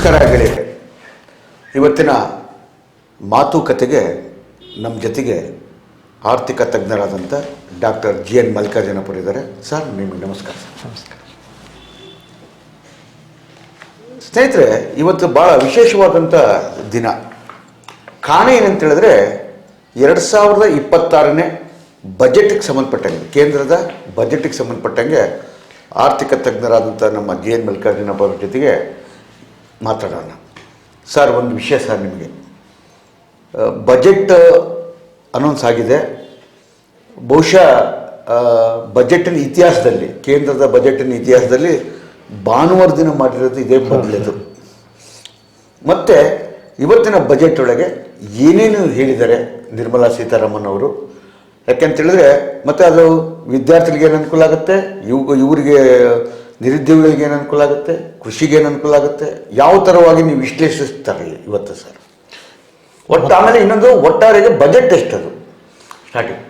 ನಮಸ್ಕಾರ ಗೆಳೆಯರೆ. ಇವತ್ತಿನ ಮಾತುಕತೆಗೆ ನಮ್ಮ ಜೊತೆಗೆ ಆರ್ಥಿಕ ತಜ್ಞರಾದಂಥ ಡಾಕ್ಟರ್ ಜಿ ಎನ್ ಮಲ್ಲಿಕಾರ್ಜುನಪುರ ಇದ್ದಾರೆ. ಸರ್ ನಿಮಗೆ ನಮಸ್ಕಾರ. ಸರ್ ನಮಸ್ಕಾರ. ಸ್ನೇಹಿತರೆ ಇವತ್ತು ಭಾಳ ವಿಶೇಷವಾದಂಥ ದಿನ. ಕಾರಣ ಏನಂತ ಹೇಳಿದ್ರೆ ಎರಡು ಸಾವಿರದ ಇಪ್ಪತ್ತಾರನೇ ಬಜೆಟ್ಗೆ ಸಂಬಂಧಪಟ್ಟಂಗೆ ಕೇಂದ್ರದ ಬಜೆಟ್ಗೆ ಸಂಬಂಧಪಟ್ಟಂಗೆ ಆರ್ಥಿಕ ತಜ್ಞರಾದಂಥ ನಮ್ಮ ಜಿ ಎನ್ ಮಲ್ಲಿಕಾರ್ಜುನಪ್ಪ ಅವ್ರ ಜೊತೆಗೆ ಮಾತಾಡೋಣ ಸರ್, ಒಂದು ವಿಷಯ ಸರ್ ನಿಮಗೆ. ಬಜೆಟ್ ಅನೌನ್ಸ್ ಆಗಿದೆ. ಬಹುಶಃ ಬಜೆಟಿನ ಇತಿಹಾಸದಲ್ಲಿ, ಕೇಂದ್ರದ ಬಜೆಟಿನ ಇತಿಹಾಸದಲ್ಲಿ ಭಾನುವಾರ ದಿನ ಮಾಡಿರೋದು ಇದೇ ಮೊದಲೇದು ಮತ್ತು, ಇವತ್ತಿನ ಬಜೆಟ್ ಒಳಗೆ ಏನೇನು ಹೇಳಿದ್ದಾರೆ ನಿರ್ಮಲಾ ಸೀತಾರಾಮನ್ ಅವರು? ಯಾಕೆಂತ ಹೇಳಿದ್ರೆ, ಮತ್ತೆ ಅದು ವಿದ್ಯಾರ್ಥಿಗಳಿಗೆ ಏನು ಅನುಕೂಲ ಆಗುತ್ತೆ ಇವ್ ಇವರಿಗೆ ನಿರುದ್ಯೋಗಿಗಳಿಗೆ ಏನು ಅನುಕೂಲ ಆಗುತ್ತೆ? ಕೃಷಿಗೆ ಏನು ಅನುಕೂಲ ಆಗುತ್ತೆ? ಯಾವ ಥರವಾಗಿ ನೀವು ವಿಶ್ಲೇಷಿಸ್ತಾರೆ ಇವತ್ತು ಸರ್? ಒಟ್ಟು ಆಮೇಲೆ ಇನ್ನೊಂದು ಒಟ್ಟಾರೆಗೆ ಬಜೆಟ್ ಎಷ್ಟದು? ಸ್ಟಾರ್ಟಿಂಗ್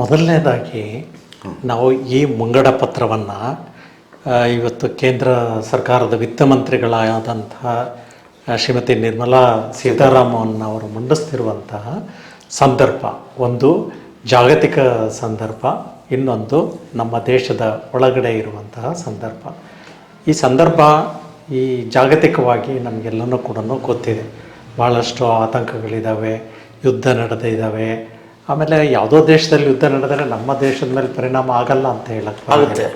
ಮೊದಲನೇದಾಗಿ ನಾವು ಈ ಮುಂಗಡ ಪತ್ರವನ್ನು ಇವತ್ತು ಕೇಂದ್ರ ಸರ್ಕಾರದ ವಿತ್ತ ಮಂತ್ರಿಗಳಾದಂತಹ ಶ್ರೀಮತಿ ನಿರ್ಮಲಾ ಸೀತಾರಾಮನ್ ಅವರು ಮಂಡಿಸ್ತಿರುವಂತಹ ಸಂದರ್ಭ. ಒಂದು ಜಾಗತಿಕ ಸಂದರ್ಭ. ಇನ್ನೊಂದು ನಮ್ಮ ದೇಶದ ಒಳಗಡೆ ಇರುವಂತಹ ಸಂದರ್ಭ. ಈ ಸಂದರ್ಭ ಈ ಜಾಗತಿಕವಾಗಿ ನಮಗೆಲ್ಲನೂ ಕೂಡ ಗೊತ್ತಿದೆ. ಭಾಳಷ್ಟು ಆತಂಕಗಳಿದ್ದಾವೆ ಯುದ್ಧ ನಡೆದಿದ್ದಾವೆ ಆಮೇಲೆ ಯಾವುದೋ ದೇಶದಲ್ಲಿ ಯುದ್ಧ ನಡೆದರೆ ನಮ್ಮ ದೇಶದ ಮೇಲೆ ಪರಿಣಾಮ ಆಗಲ್ಲ ಅಂತ ಹೇಳಕ್ಕೆ ಆಗುತ್ತೆ.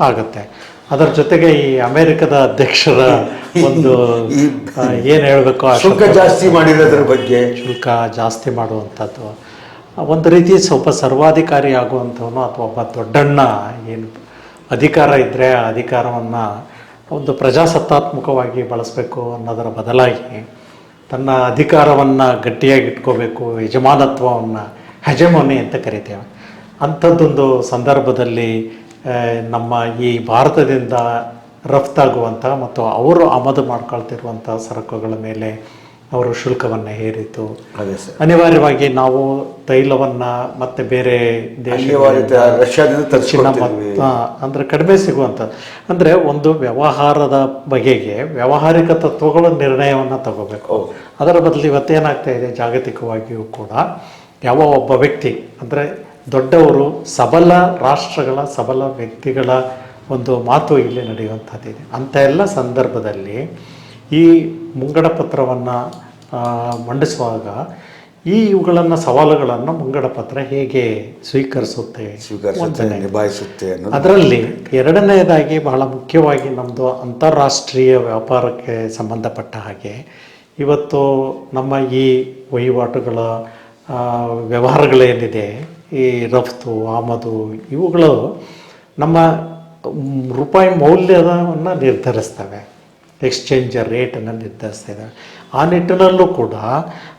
ಆಗುತ್ತೆ. ಅದರ ಜೊತೆಗೆ ಈ ಅಮೆರಿಕದ ಅಧ್ಯಕ್ಷರ ಒಂದು ಏನು ಹೇಳಬೇಕು ಶುಲ್ಕ ಜಾಸ್ತಿ ಮಾಡಿರೋದ್ರ ಬಗ್ಗೆ. ಶುಲ್ಕ ಜಾಸ್ತಿ ಮಾಡುವಂಥದ್ದು. ಒಂದು ರೀತಿ ಸ್ವಲ್ಪ ಸರ್ವಾಧಿಕಾರಿ ಆಗುವಂಥವನು ಅಥವಾ ಒಬ್ಬ ದೊಡ್ಡಣ್ಣ ಏನು ಅಧಿಕಾರ ಇದ್ದರೆ ಆ ಅಧಿಕಾರವನ್ನು ಒಂದು ಪ್ರಜಾಸತ್ತಾತ್ಮಕವಾಗಿ ಬಳಸಬೇಕು ಅನ್ನೋದರ ಬದಲಾಗಿ ತನ್ನ ಅಧಿಕಾರವನ್ನು ಗಟ್ಟಿಯಾಗಿ ಇಟ್ಕೋಬೇಕು, ಯಜಮಾನತ್ವವನ್ನು ಹೆಜಮೋನಿ ಅಂತ ಕರಿತೇವೆ. ಅಂಥದ್ದೊಂದು ಸಂದರ್ಭದಲ್ಲಿ ನಮ್ಮ ಈ ಭಾರತದಿಂದ ರಫ್ತಾಗುವಂಥ ಮತ್ತು ಅವರು ಆಮದು ಮಾಡ್ಕೊಳ್ತಿರುವಂಥ ಸರಕುಗಳ ಮೇಲೆ ಅವರು ಶುಲ್ಕವನ್ನು ಹೇರಿತು. ಅದೇ ಸರ್. ಅನಿವಾರ್ಯವಾಗಿ ನಾವು ತೈಲವನ್ನು ಮತ್ತೆ ಬೇರೆ ಮತ್ತು ಅಂದರೆ ಕಡಿಮೆ ಸಿಗುವಂತ ಅಂದರೆ ಒಂದು ವ್ಯವಹಾರದ ಬಗೆಗೆ ವ್ಯಾವಹಾರಿಕ ತತ್ವಗಳು ನಿರ್ಣಯವನ್ನು ತಗೋಬೇಕು. ಅದರ ಬದಲು ಇವತ್ತೇನಾಗ್ತಾ ಇದೆ ಜಾಗತಿಕವಾಗಿಯೂ ಕೂಡ ಯಾವ ಒಬ್ಬ ವ್ಯಕ್ತಿ ಅಂದರೆ ದೊಡ್ಡವರು ಸಬಲ ರಾಷ್ಟ್ರಗಳ ಸಬಲ ವ್ಯಕ್ತಿಗಳ ಒಂದು ಮಾತು ಇಲ್ಲಿ ನಡೆಯುವಂಥದ್ದಿದೆ. ಅಂಥ ಎಲ್ಲ ಸಂದರ್ಭದಲ್ಲಿ ಈ ಮುಂಗಡ ಪತ್ರವನ್ನು ಮಂಡಿಸುವಾಗ ಈ ಇವುಗಳನ್ನು ಸವಾಲುಗಳನ್ನು ಮುಂಗಡ ಪತ್ರ ಹೇಗೆ ಸ್ವೀಕರಿಸುತ್ತೆ? ಸ್ವೀಕರಿಸುತ್ತೆ ನಿಭಾಯಿಸುತ್ತೆ ಅದರಲ್ಲಿ ಎರಡನೆಯದಾಗಿ ಬಹಳ ಮುಖ್ಯವಾಗಿ ನಮ್ಮದು ಅಂತಾರಾಷ್ಟ್ರೀಯ ವ್ಯಾಪಾರಕ್ಕೆ ಸಂಬಂಧಪಟ್ಟ ಹಾಗೆ ಇವತ್ತು ನಮ್ಮ ಈ ವಹಿವಾಟುಗಳ ವ್ಯವಹಾರಗಳೇನಿದೆ ಈ ರಫ್ತು ಆಮದು ಇವುಗಳು ನಮ್ಮ ರೂಪಾಯಿ ಮೌಲ್ಯವನ್ನು ನಿರ್ಧರಿಸ್ತವೆ. ಎಕ್ಸ್ಚೇಂಜ್ ರೇಟನ್ನು ನಿರ್ಧರಿಸ್ತೇವೆ ಆ ನಿಟ್ಟಿನಲ್ಲೂ ಕೂಡ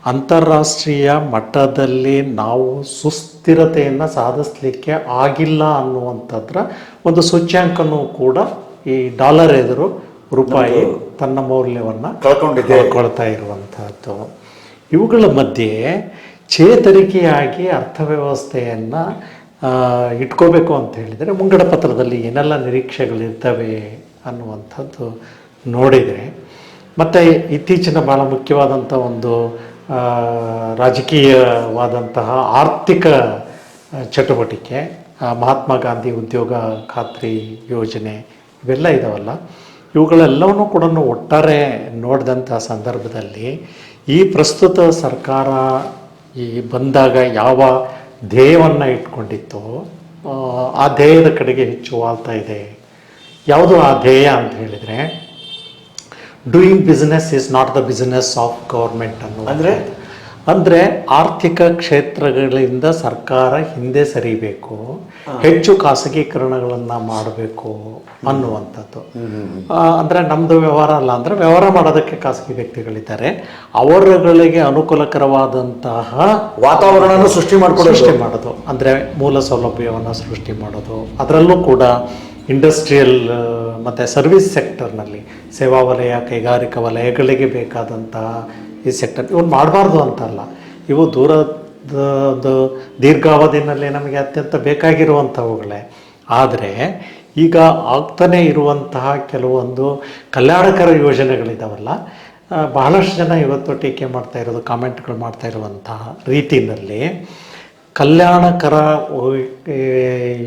ಅಂತಾರಾಷ್ಟ್ರೀಯ ಮಟ್ಟದಲ್ಲಿ ನಾವು ಸುಸ್ಥಿರತೆಯನ್ನು ಸಾಧಿಸಲಿಕ್ಕೆ ಆಗಿಲ್ಲ ಅನ್ನುವಂಥದ್ರ ಒಂದು ಸೂಚ್ಯಾಂಕನೂ ಕೂಡ ಈ ಡಾಲರ್ ಎದುರು ರೂಪಾಯಿ ತನ್ನ ಮೌಲ್ಯವನ್ನು ಕಳ್ಕೊಂಡಿದೆ. ಕಳ್ಕೊಳ್ತಾ ಇರುವಂಥದ್ದು. ಇವುಗಳ ಮಧ್ಯೆ ಚೇತರಿಕೆಯಾಗಿ ಅರ್ಥವ್ಯವಸ್ಥೆಯನ್ನು ಇಟ್ಕೋಬೇಕು ಅಂತ ಹೇಳಿದರೆ ಮುಂಗಡ ಪತ್ರದಲ್ಲಿ ಏನೆಲ್ಲ ನಿರೀಕ್ಷೆಗಳಿರ್ತವೆ ಅನ್ನುವಂಥದ್ದು ನೋಡಿದರೆ ಮತ್ತು ಇತ್ತೀಚಿನ ಭಾಳ ಮುಖ್ಯವಾದಂಥ ಒಂದು ರಾಜಕೀಯವಾದಂತಹ ಆರ್ಥಿಕ ಚಟುವಟಿಕೆ ಮಹಾತ್ಮ ಗಾಂಧಿ ಉದ್ಯೋಗ ಖಾತ್ರಿ ಯೋಜನೆ ಇವೆಲ್ಲ ಇದಾವಲ್ಲ. ಇವುಗಳೆಲ್ಲವನ್ನೂ ಕೂಡ ಒಟ್ಟಾರೆ ನೋಡಿದಂಥ ಸಂದರ್ಭದಲ್ಲಿ ಈ ಪ್ರಸ್ತುತ ಸರ್ಕಾರ ಈ ಬಂದಾಗ ಯಾವ ಧ್ಯೇಯವನ್ನು ಇಟ್ಕೊಂಡಿತ್ತೋ ಆ, ಆ ಧ್ಯೇಯದ ಕಡೆಗೆ ಹೆಚ್ಚು ವಾಲ್ತಾ ಇದೆ. ಯಾವುದು ಆ ಧ್ಯೇಯ ಅಂತ ಹೇಳಿದರೆ doing business is not the business of government ಅನ್ನು ಅಂದರೆ? ಅಂದರೆ ಆರ್ಥಿಕ ಕ್ಷೇತ್ರಗಳಿಂದ ಸರ್ಕಾರ ಹಿಂದೆ ಸರಿಬೇಕು ಹೆಚ್ಚು ಖಾಸಗೀಕರಣಗಳನ್ನು ಮಾಡಬೇಕು ಅನ್ನುವಂಥದ್ದು. ಅಂದರೆ ನಮ್ಮದು ವ್ಯವಹಾರ ಅಲ್ಲ ಅಂದರೆ ವ್ಯವಹಾರ ಮಾಡೋದಕ್ಕೆ ಖಾಸಗಿ ವ್ಯಕ್ತಿಗಳಿದ್ದಾರೆ. ಅವರುಗಳಿಗೆ ಅನುಕೂಲಕರವಾದಂತಹ ವಾತಾವರಣ ಸೃಷ್ಟಿ ಮಾಡಿಕೊಡೋ ಸೃಷ್ಟಿ ಮಾಡೋದು. ಅಂದರೆ ಮೂಲ ಸೌಲಭ್ಯವನ್ನು ಸೃಷ್ಟಿ ಮಾಡೋದು. ಅದರಲ್ಲೂ ಕೂಡ ಇಂಡಸ್ಟ್ರಿಯಲ್ ಮತ್ತು ಸರ್ವಿಸ್ ಸೆಕ್ಟರ್ನಲ್ಲಿ ಸೇವಾ ವಲಯ, ಕೈಗಾರಿಕಾ ವಲಯಗಳಿಗೆ ಬೇಕಾದಂತಹ ಈ ಸೆಕ್ಟರ್ ಇವನು ಮಾಡಬಾರ್ದು ಅಂತಲ್ಲ. ಇವು ದೂರದ ದೀರ್ಘಾವಧಿನಲ್ಲಿ ನಮಗೆ ಅತ್ಯಂತ ಬೇಕಾಗಿರುವಂಥವುಗಳೇ ಆದರೆ ಈಗ ಆಗ್ತಾನೆ ಇರುವಂತಹ ಕೆಲವೊಂದು ಕಲ್ಯಾಣಕರ ಯೋಜನೆಗಳಿದಾವಲ್ಲ ಬಹಳಷ್ಟು ಜನ ಇವತ್ತು ಟೀಕೆ ಮಾಡ್ತಾ ಇರೋದು, ಕಾಮೆಂಟ್ಗಳು ಮಾಡ್ತಾ ಇರುವಂತಹ ರೀತಿಯಲ್ಲಿ ಕಲ್ಯಾಣಕರ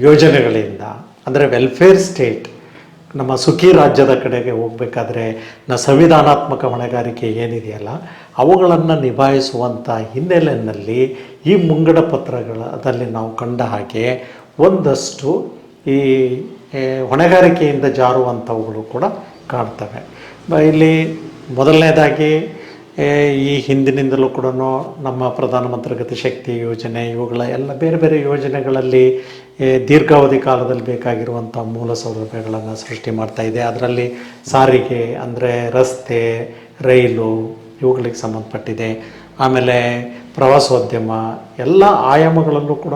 ಯೋಜನೆಗಳಿಂದ ಅಂದರೆ ವೆಲ್ಫೇರ್ ಸ್ಟೇಟ್ ನಮ್ಮ ಸುಖಿ ರಾಜ್ಯದ ಕಡೆಗೆ ಹೋಗಬೇಕಾದ್ರೆ ನ ಸಂವಿಧಾನಾತ್ಮಕ ಹೊಣೆಗಾರಿಕೆ ಏನಿದೆಯಲ್ಲ, ಅವುಗಳನ್ನು ನಿಭಾಯಿಸುವಂಥ ಹಿನ್ನೆಲೆಯಲ್ಲಿ ಈ ಮುಂಗಡ ಪತ್ರಗಳಲ್ಲಿ ನಾವು ಕಂಡ ಹಾಗೆ ಒಂದಷ್ಟು ಈ ಹೊಣೆಗಾರಿಕೆಯಿಂದ ಜಾರುವಂಥವುಗಳು ಕೂಡ ಕಾಣ್ತವೆ. ಇಲ್ಲಿ ಮೊದಲನೇದಾಗಿ ಈ ಹಿಂದಿನಿಂದಲೂ ಕೂಡ ನಮ್ಮ ಪ್ರಧಾನಮಂತ್ರಿ ಗತಿಶಕ್ತಿ ಯೋಜನೆ, ಇವುಗಳ ಎಲ್ಲ ಬೇರೆ ಬೇರೆ ಯೋಜನೆಗಳಲ್ಲಿ ದೀರ್ಘಾವಧಿ ಕಾಲದಲ್ಲಿ ಬೇಕಾಗಿರುವಂಥ ಮೂಲ ಸೌಲಭ್ಯಗಳನ್ನು ಸೃಷ್ಟಿ ಮಾಡ್ತಾ ಇದೆ. ಅದರಲ್ಲಿ ಸಾರಿಗೆ ಅಂದರೆ ರಸ್ತೆ, ರೈಲು ಇವುಗಳಿಗೆ ಸಂಬಂಧಪಟ್ಟಿದೆ. ಆಮೇಲೆ ಪ್ರವಾಸೋದ್ಯಮ, ಎಲ್ಲ ಆಯಾಮಗಳಲ್ಲೂ ಕೂಡ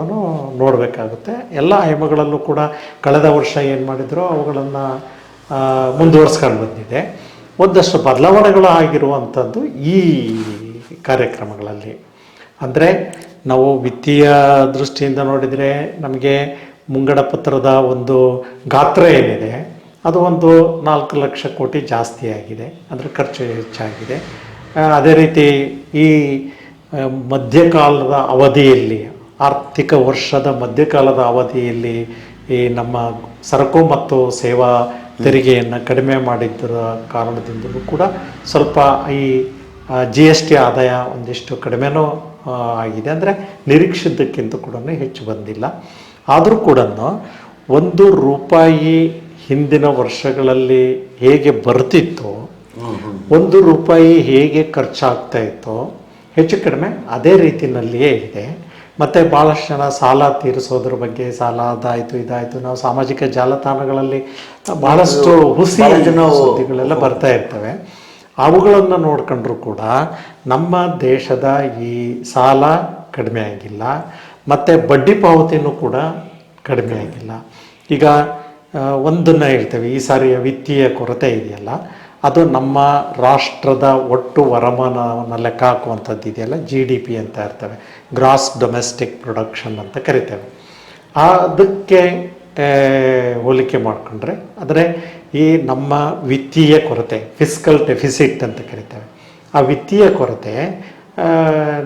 ನೋಡಬೇಕಾಗುತ್ತೆ. ಎಲ್ಲ ಆಯಾಮಗಳಲ್ಲೂ ಕೂಡ ಕಳೆದ ವರ್ಷ ಏನು ಮಾಡಿದ್ರು, ಅವುಗಳನ್ನು ಮುಂದುವರ್ಸ್ಕೊಂಡು ಬಂದಿದೆ. ಒಂದಷ್ಟು ಬದಲಾವಣೆಗಳು ಆಗಿರುವಂಥದ್ದು ಈ ಕಾರ್ಯಕ್ರಮಗಳಲ್ಲಿ. ಅಂದರೆ ನಾವು ವಿತ್ತೀಯ ದೃಷ್ಟಿಯಿಂದ ನೋಡಿದರೆ ನಮಗೆ ಮುಂಗಡ ಪತ್ರದ ಒಂದು ಗಾತ್ರ ಏನಿದೆ, ಅದು ಒಂದು ನಾಲ್ಕು ಲಕ್ಷ ಕೋಟಿ ಜಾಸ್ತಿ ಆಗಿದೆ, ಅಂದರೆ ಖರ್ಚು ಹೆಚ್ಚಾಗಿದೆ. ಅದೇ ರೀತಿ ಈ ಮಧ್ಯಕಾಲದ ಅವಧಿಯಲ್ಲಿ, ಆರ್ಥಿಕ ವರ್ಷದ ಮಧ್ಯಕಾಲದ ಅವಧಿಯಲ್ಲಿ ಈ ನಮ್ಮ ಸರಕು ಮತ್ತು ಸೇವಾ ತೆರಿಗೆಯನ್ನು ಕಡಿಮೆ ಮಾಡಿದ್ದರ ಕಾರಣದಿಂದಲೂ ಕೂಡ ಸ್ವಲ್ಪ ಈ ಜಿ ಎಸ್ ಟಿ ಆದಾಯ ಒಂದಿಷ್ಟು ಕಡಿಮೆನೂ ಆಗಿದೆ. ಅಂದರೆ ನಿರೀಕ್ಷಿದ್ದಕ್ಕಿಂತ ಕೂಡ ಹೆಚ್ಚು ಬಂದಿಲ್ಲ. ಆದರೂ ಕೂಡ ಒಂದು ರೂಪಾಯಿ ಹಿಂದಿನ ವರ್ಷಗಳಲ್ಲಿ ಹೇಗೆ ಬರ್ತಿತ್ತೋ, ಒಂದು ರೂಪಾಯಿ ಹೇಗೆ ಖರ್ಚಾಗ್ತಾ ಇತ್ತು, ಹೆಚ್ಚು ಕಡಿಮೆ ಅದೇ ರೀತಿಯಲ್ಲಿಯೇ ಇದೆ. ಮತ್ತು ಭಾಳಷ್ಟು ಜನ ಸಾಲ ತೀರಿಸೋದ್ರ ಬಗ್ಗೆ ಸಾಲ ಅದಾಯಿತು ಇದಾಯಿತು. ನಾವು ಸಾಮಾಜಿಕ ಜಾಲತಾಣಗಳಲ್ಲಿ ಬಹಳಷ್ಟು ಹುಸಿ ಸುದ್ದಿಗಳೆಲ್ಲ ಬರ್ತಾ ಇರ್ತವೆ. ಅವುಗಳನ್ನು ನೋಡ್ಕೊಂಡ್ರು ಕೂಡ ನಮ್ಮ ದೇಶದ ಈ ಸಾಲ ಕಡಿಮೆ ಆಗಿಲ್ಲ ಮತ್ತು ಬಡ್ಡಿ ಪಾವತಿನೂ ಕೂಡ ಕಡಿಮೆ ಆಗಿಲ್ಲ. ಈಗ ಒಂದನ್ನ ಹೇಳ್ತೇವೆ. ಈ ಸಾರಿಯ ವಿತ್ತೀಯ ಕೊರತೆ ಇದೆಯಲ್ಲ ಅದು ನಮ್ಮ ರಾಷ್ಟ್ರದ ಒಟ್ಟು ವರಮಾನವನ್ನು ಲೆಕ್ಕ ಹಾಕುವಂಥದ್ದು ಇದೆಯಲ್ಲ ಜಿ ಡಿ ಪಿ ಅಂತ ಇರ್ತವೆ ಗ್ರಾಸ್ ಡೊಮೆಸ್ಟಿಕ್ ಪ್ರೊಡಕ್ಷನ್ ಅಂತ ಕರಿತೇವೆ. ಅದಕ್ಕೆ ಹೋಲಿಕೆ ಮಾಡಿಕೊಂಡ್ರೆ, ಆದರೆ ಈ ನಮ್ಮ ವಿತ್ತೀಯ ಕೊರತೆ ಫಿಸ್ಕಲ್ ಡೆಫಿಸಿಟ್ ಅಂತ ಕರಿತೇವೆ. ಆ ವಿತ್ತೀಯ ಕೊರತೆ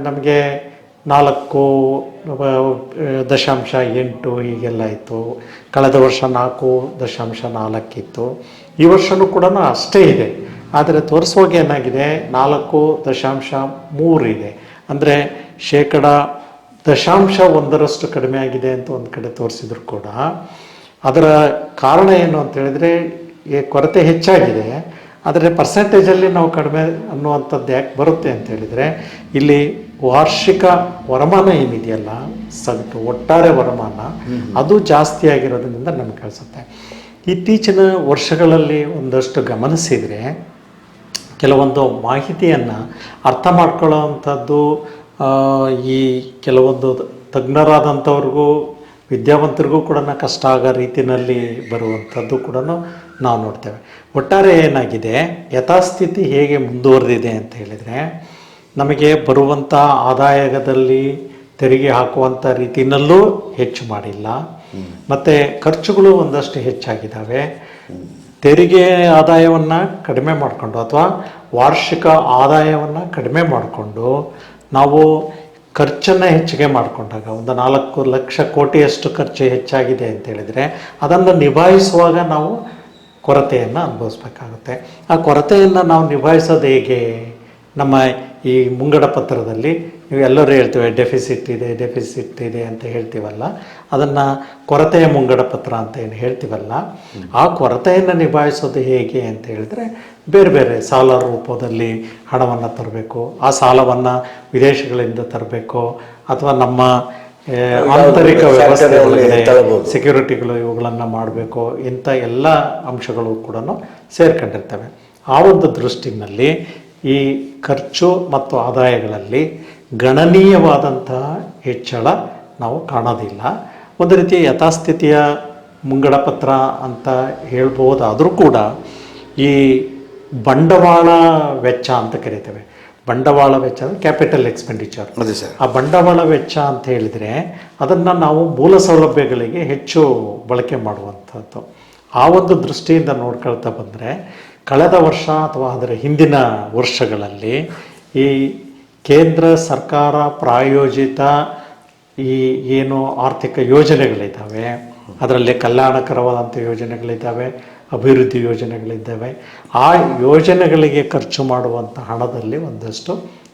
ನಮಗೆ ನಾಲ್ಕು ದಶಾಂಶ ಎಂಟು ಹೀಗೆಲ್ಲ ಇತ್ತು. ಕಳೆದ ವರ್ಷ ನಾಲ್ಕು ದಶಾಂಶ ನಾಲ್ಕಿತ್ತು. ಈ ವರ್ಷವೂ ಕೂಡ ಅಷ್ಟೇ ಇದೆ. ಆದರೆ ತೋರಿಸುವಾಗ ಏನಾಗಿದೆ? ನಾಲ್ಕು ದಶಾಂಶ ಮೂರು ಇದೆ. ಅಂದರೆ ಶೇಕಡ ದಶಾಂಶ ಒಂದರಷ್ಟು ಕಡಿಮೆ ಆಗಿದೆ ಅಂತ ಒಂದು ಕಡೆ ತೋರಿಸಿದ್ರು ಕೂಡ. ಅದರ ಕಾರಣ ಏನು ಅಂತ ಹೇಳಿದ್ರೆ ಈ ಕೊರತೆ ಹೆಚ್ಚಾಗಿದೆ. ಆದರೆ ಪರ್ಸೆಂಟೇಜಲ್ಲಿ ನಾವು ಕಡಿಮೆ ಅನ್ನುವಂಥದ್ದು ಯಾಕೆ ಬರುತ್ತೆ ಅಂತ ಹೇಳಿದರೆ ಇಲ್ಲಿ ವಾರ್ಷಿಕ ವರಮಾನ ಏನಿದೆಯಲ್ಲ ಸಗಟು ಒಟ್ಟಾರೆ ವರಮಾನ ಅದು ಜಾಸ್ತಿ ಆಗಿರೋದ್ರಿಂದ ನಮ್ಗೆ ಕಳಿಸುತ್ತೆ ಇತ್ತೀಚಿನ ವರ್ಷಗಳಲ್ಲಿ ಒಂದಷ್ಟು ಗಮನಿಸಿದರೆ ಕೆಲವೊಂದು ಮಾಹಿತಿಯನ್ನು ಅರ್ಥ ಮಾಡ್ಕೊಳ್ಳೋವಂಥದ್ದು ಆ, ಈ ಕೆಲವೊಂದು ತಜ್ಞರಾದಂಥವ್ರಿಗೂ ವಿದ್ಯಾವಂತರಿಗೂ ಕೂಡ ಕಷ್ಟ ಆಗೋ ರೀತಿಯಲ್ಲಿ ಬರುವಂಥದ್ದು ಕೂಡ ನಾವು ನೋಡ್ತೇವೆ. ಒಟ್ಟಾರೆ ಏನಾಗಿದೆ ಯಥಾಸ್ಥಿತಿ ಹೇಗೆ ಮುಂದುವರೆದಿದೆ ಅಂತ ಹೇಳಿದರೆ ನಮಗೆ ಬರುವಂಥ ಆದಾಯದಲ್ಲಿ ತೆರಿಗೆ ಹಾಕುವಂಥ ರೀತಿಯಲ್ಲೂ ಹೆಚ್ಚು ಮಾಡಿಲ್ಲ. ಮತ್ತು ಖರ್ಚುಗಳು ಒಂದಷ್ಟು ಹೆಚ್ಚಾಗಿದ್ದಾವೆ. ತೆರಿಗೆ ಆದಾಯವನ್ನು ಕಡಿಮೆ ಮಾಡಿಕೊಂಡು ಅಥವಾ ವಾರ್ಷಿಕ ಆದಾಯವನ್ನು ಕಡಿಮೆ ಮಾಡಿಕೊಂಡು ನಾವು ಖರ್ಚನ್ನು ಹೆಚ್ಚಿಗೆ ಮಾಡಿಕೊಂಡಾಗ ಒಂದು ನಾಲ್ಕು ಲಕ್ಷ ಕೋಟಿಯಷ್ಟು ಖರ್ಚು ಹೆಚ್ಚಾಗಿದೆ ಅಂತ ಹೇಳಿದರೆ ಅದನ್ನು ನಿಭಾಯಿಸುವಾಗ ನಾವು ಕೊರತೆಯನ್ನು ಅನುಭವಿಸ್ಬೇಕಾಗುತ್ತೆ. ಆ ಕೊರತೆಯನ್ನು ನಾವು ನಿಭಾಯಿಸೋದು ಹೇಗೆ? ನಮ್ಮ ಈ ಮುಂಗಡ ಪತ್ರದಲ್ಲಿ ನೀವು ಎಲ್ಲರೂ ಹೇಳ್ತೇವೆ ಡೆಫಿಸಿಟ್ ಇದೆ ಡೆಫಿಸಿಟ್ ಇದೆ ಅಂತ ಹೇಳ್ತೀವಲ್ಲ. ಅದನ್ನು ಕೊರತೆಯ ಮುಂಗಡ ಪತ್ರ ಅಂತ ಏನು ಹೇಳ್ತೀವಲ್ಲ. ಆ ಕೊರತೆಯನ್ನು ನಿಭಾಯಿಸೋದು ಹೇಗೆ ಅಂತ ಹೇಳಿದ್ರೆ ಬೇರೆ ಬೇರೆ ಸಾಲ ರೂಪದಲ್ಲಿ ಹಣವನ್ನು ತರಬೇಕು ಆ ಸಾಲವನ್ನು ವಿದೇಶಗಳಿಂದ ತರಬೇಕು ಅಥವಾ ನಮ್ಮ ಆಂತರಿಕ ವ್ಯವಸ್ಥೆ. ಸೆಕ್ಯೂರಿಟಿಗಳು ಇವುಗಳನ್ನು ಮಾಡಬೇಕು ಇಂಥ ಎಲ್ಲ ಅಂಶಗಳು ಕೂಡ ಸೇರ್ಕೊಂಡಿರ್ತವೆ. ಆ ಒಂದು ದೃಷ್ಟಿನಲ್ಲಿ ಈ ಖರ್ಚು ಮತ್ತು ಆದಾಯಗಳಲ್ಲಿ ಗಣನೀಯವಾದಂತಹ ಹೆಚ್ಚಳ ನಾವು ಕಾಣೋದಿಲ್ಲ. ಒಂದು ರೀತಿಯ ಯಥಾಸ್ಥಿತಿಯ ಮುಂಗಡ ಪತ್ರ ಅಂತ ಹೇಳ್ಬೋದಾದರೂ ಕೂಡ ಈ ಬಂಡವಾಳ ವೆಚ್ಚ ಅಂತ ಕರಿತೇವೆ. ಬಂಡವಾಳ ವೆಚ್ಚ ಅಂದರೆ ಕ್ಯಾಪಿಟಲ್ ಎಕ್ಸ್ಪೆಂಡಿಚರ್ ಅದೇ ಸರ್. ಆ ಬಂಡವಾಳ ವೆಚ್ಚ ಅಂತ ಹೇಳಿದರೆ ಅದನ್ನು ನಾವು ಮೂಲ ಸೌಲಭ್ಯಗಳಿಗೆ ಹೆಚ್ಚು ಬಳಕೆ ಮಾಡುವಂಥದ್ದು. ಆ ಒಂದು ದೃಷ್ಟಿಯಿಂದ ನೋಡ್ಕೊಳ್ತಾ ಬಂದರೆ ಕಳೆದ ವರ್ಷ ಅಥವಾ ಅದರ ಹಿಂದಿನ ವರ್ಷಗಳಲ್ಲಿ ಈ ಕೇಂದ್ರ ಸರ್ಕಾರ ಪ್ರಾಯೋಜಿತ ಈ ಏನು ಆರ್ಥಿಕ ಯೋಜನೆಗಳಿದ್ದಾವೆ ಅದರಲ್ಲಿ ಕಲ್ಯಾಣಕರವಾದಂಥ ಯೋಜನೆಗಳಿದ್ದಾವೆ ಅಭಿವೃದ್ಧಿ ಯೋಜನೆಗಳಿದ್ದಾವೆ ಆ ಯೋಜನೆಗಳಿಗೆ ಖರ್ಚು ಮಾಡುವಂಥ ಹಣದಲ್ಲಿ ಒಂದಷ್ಟು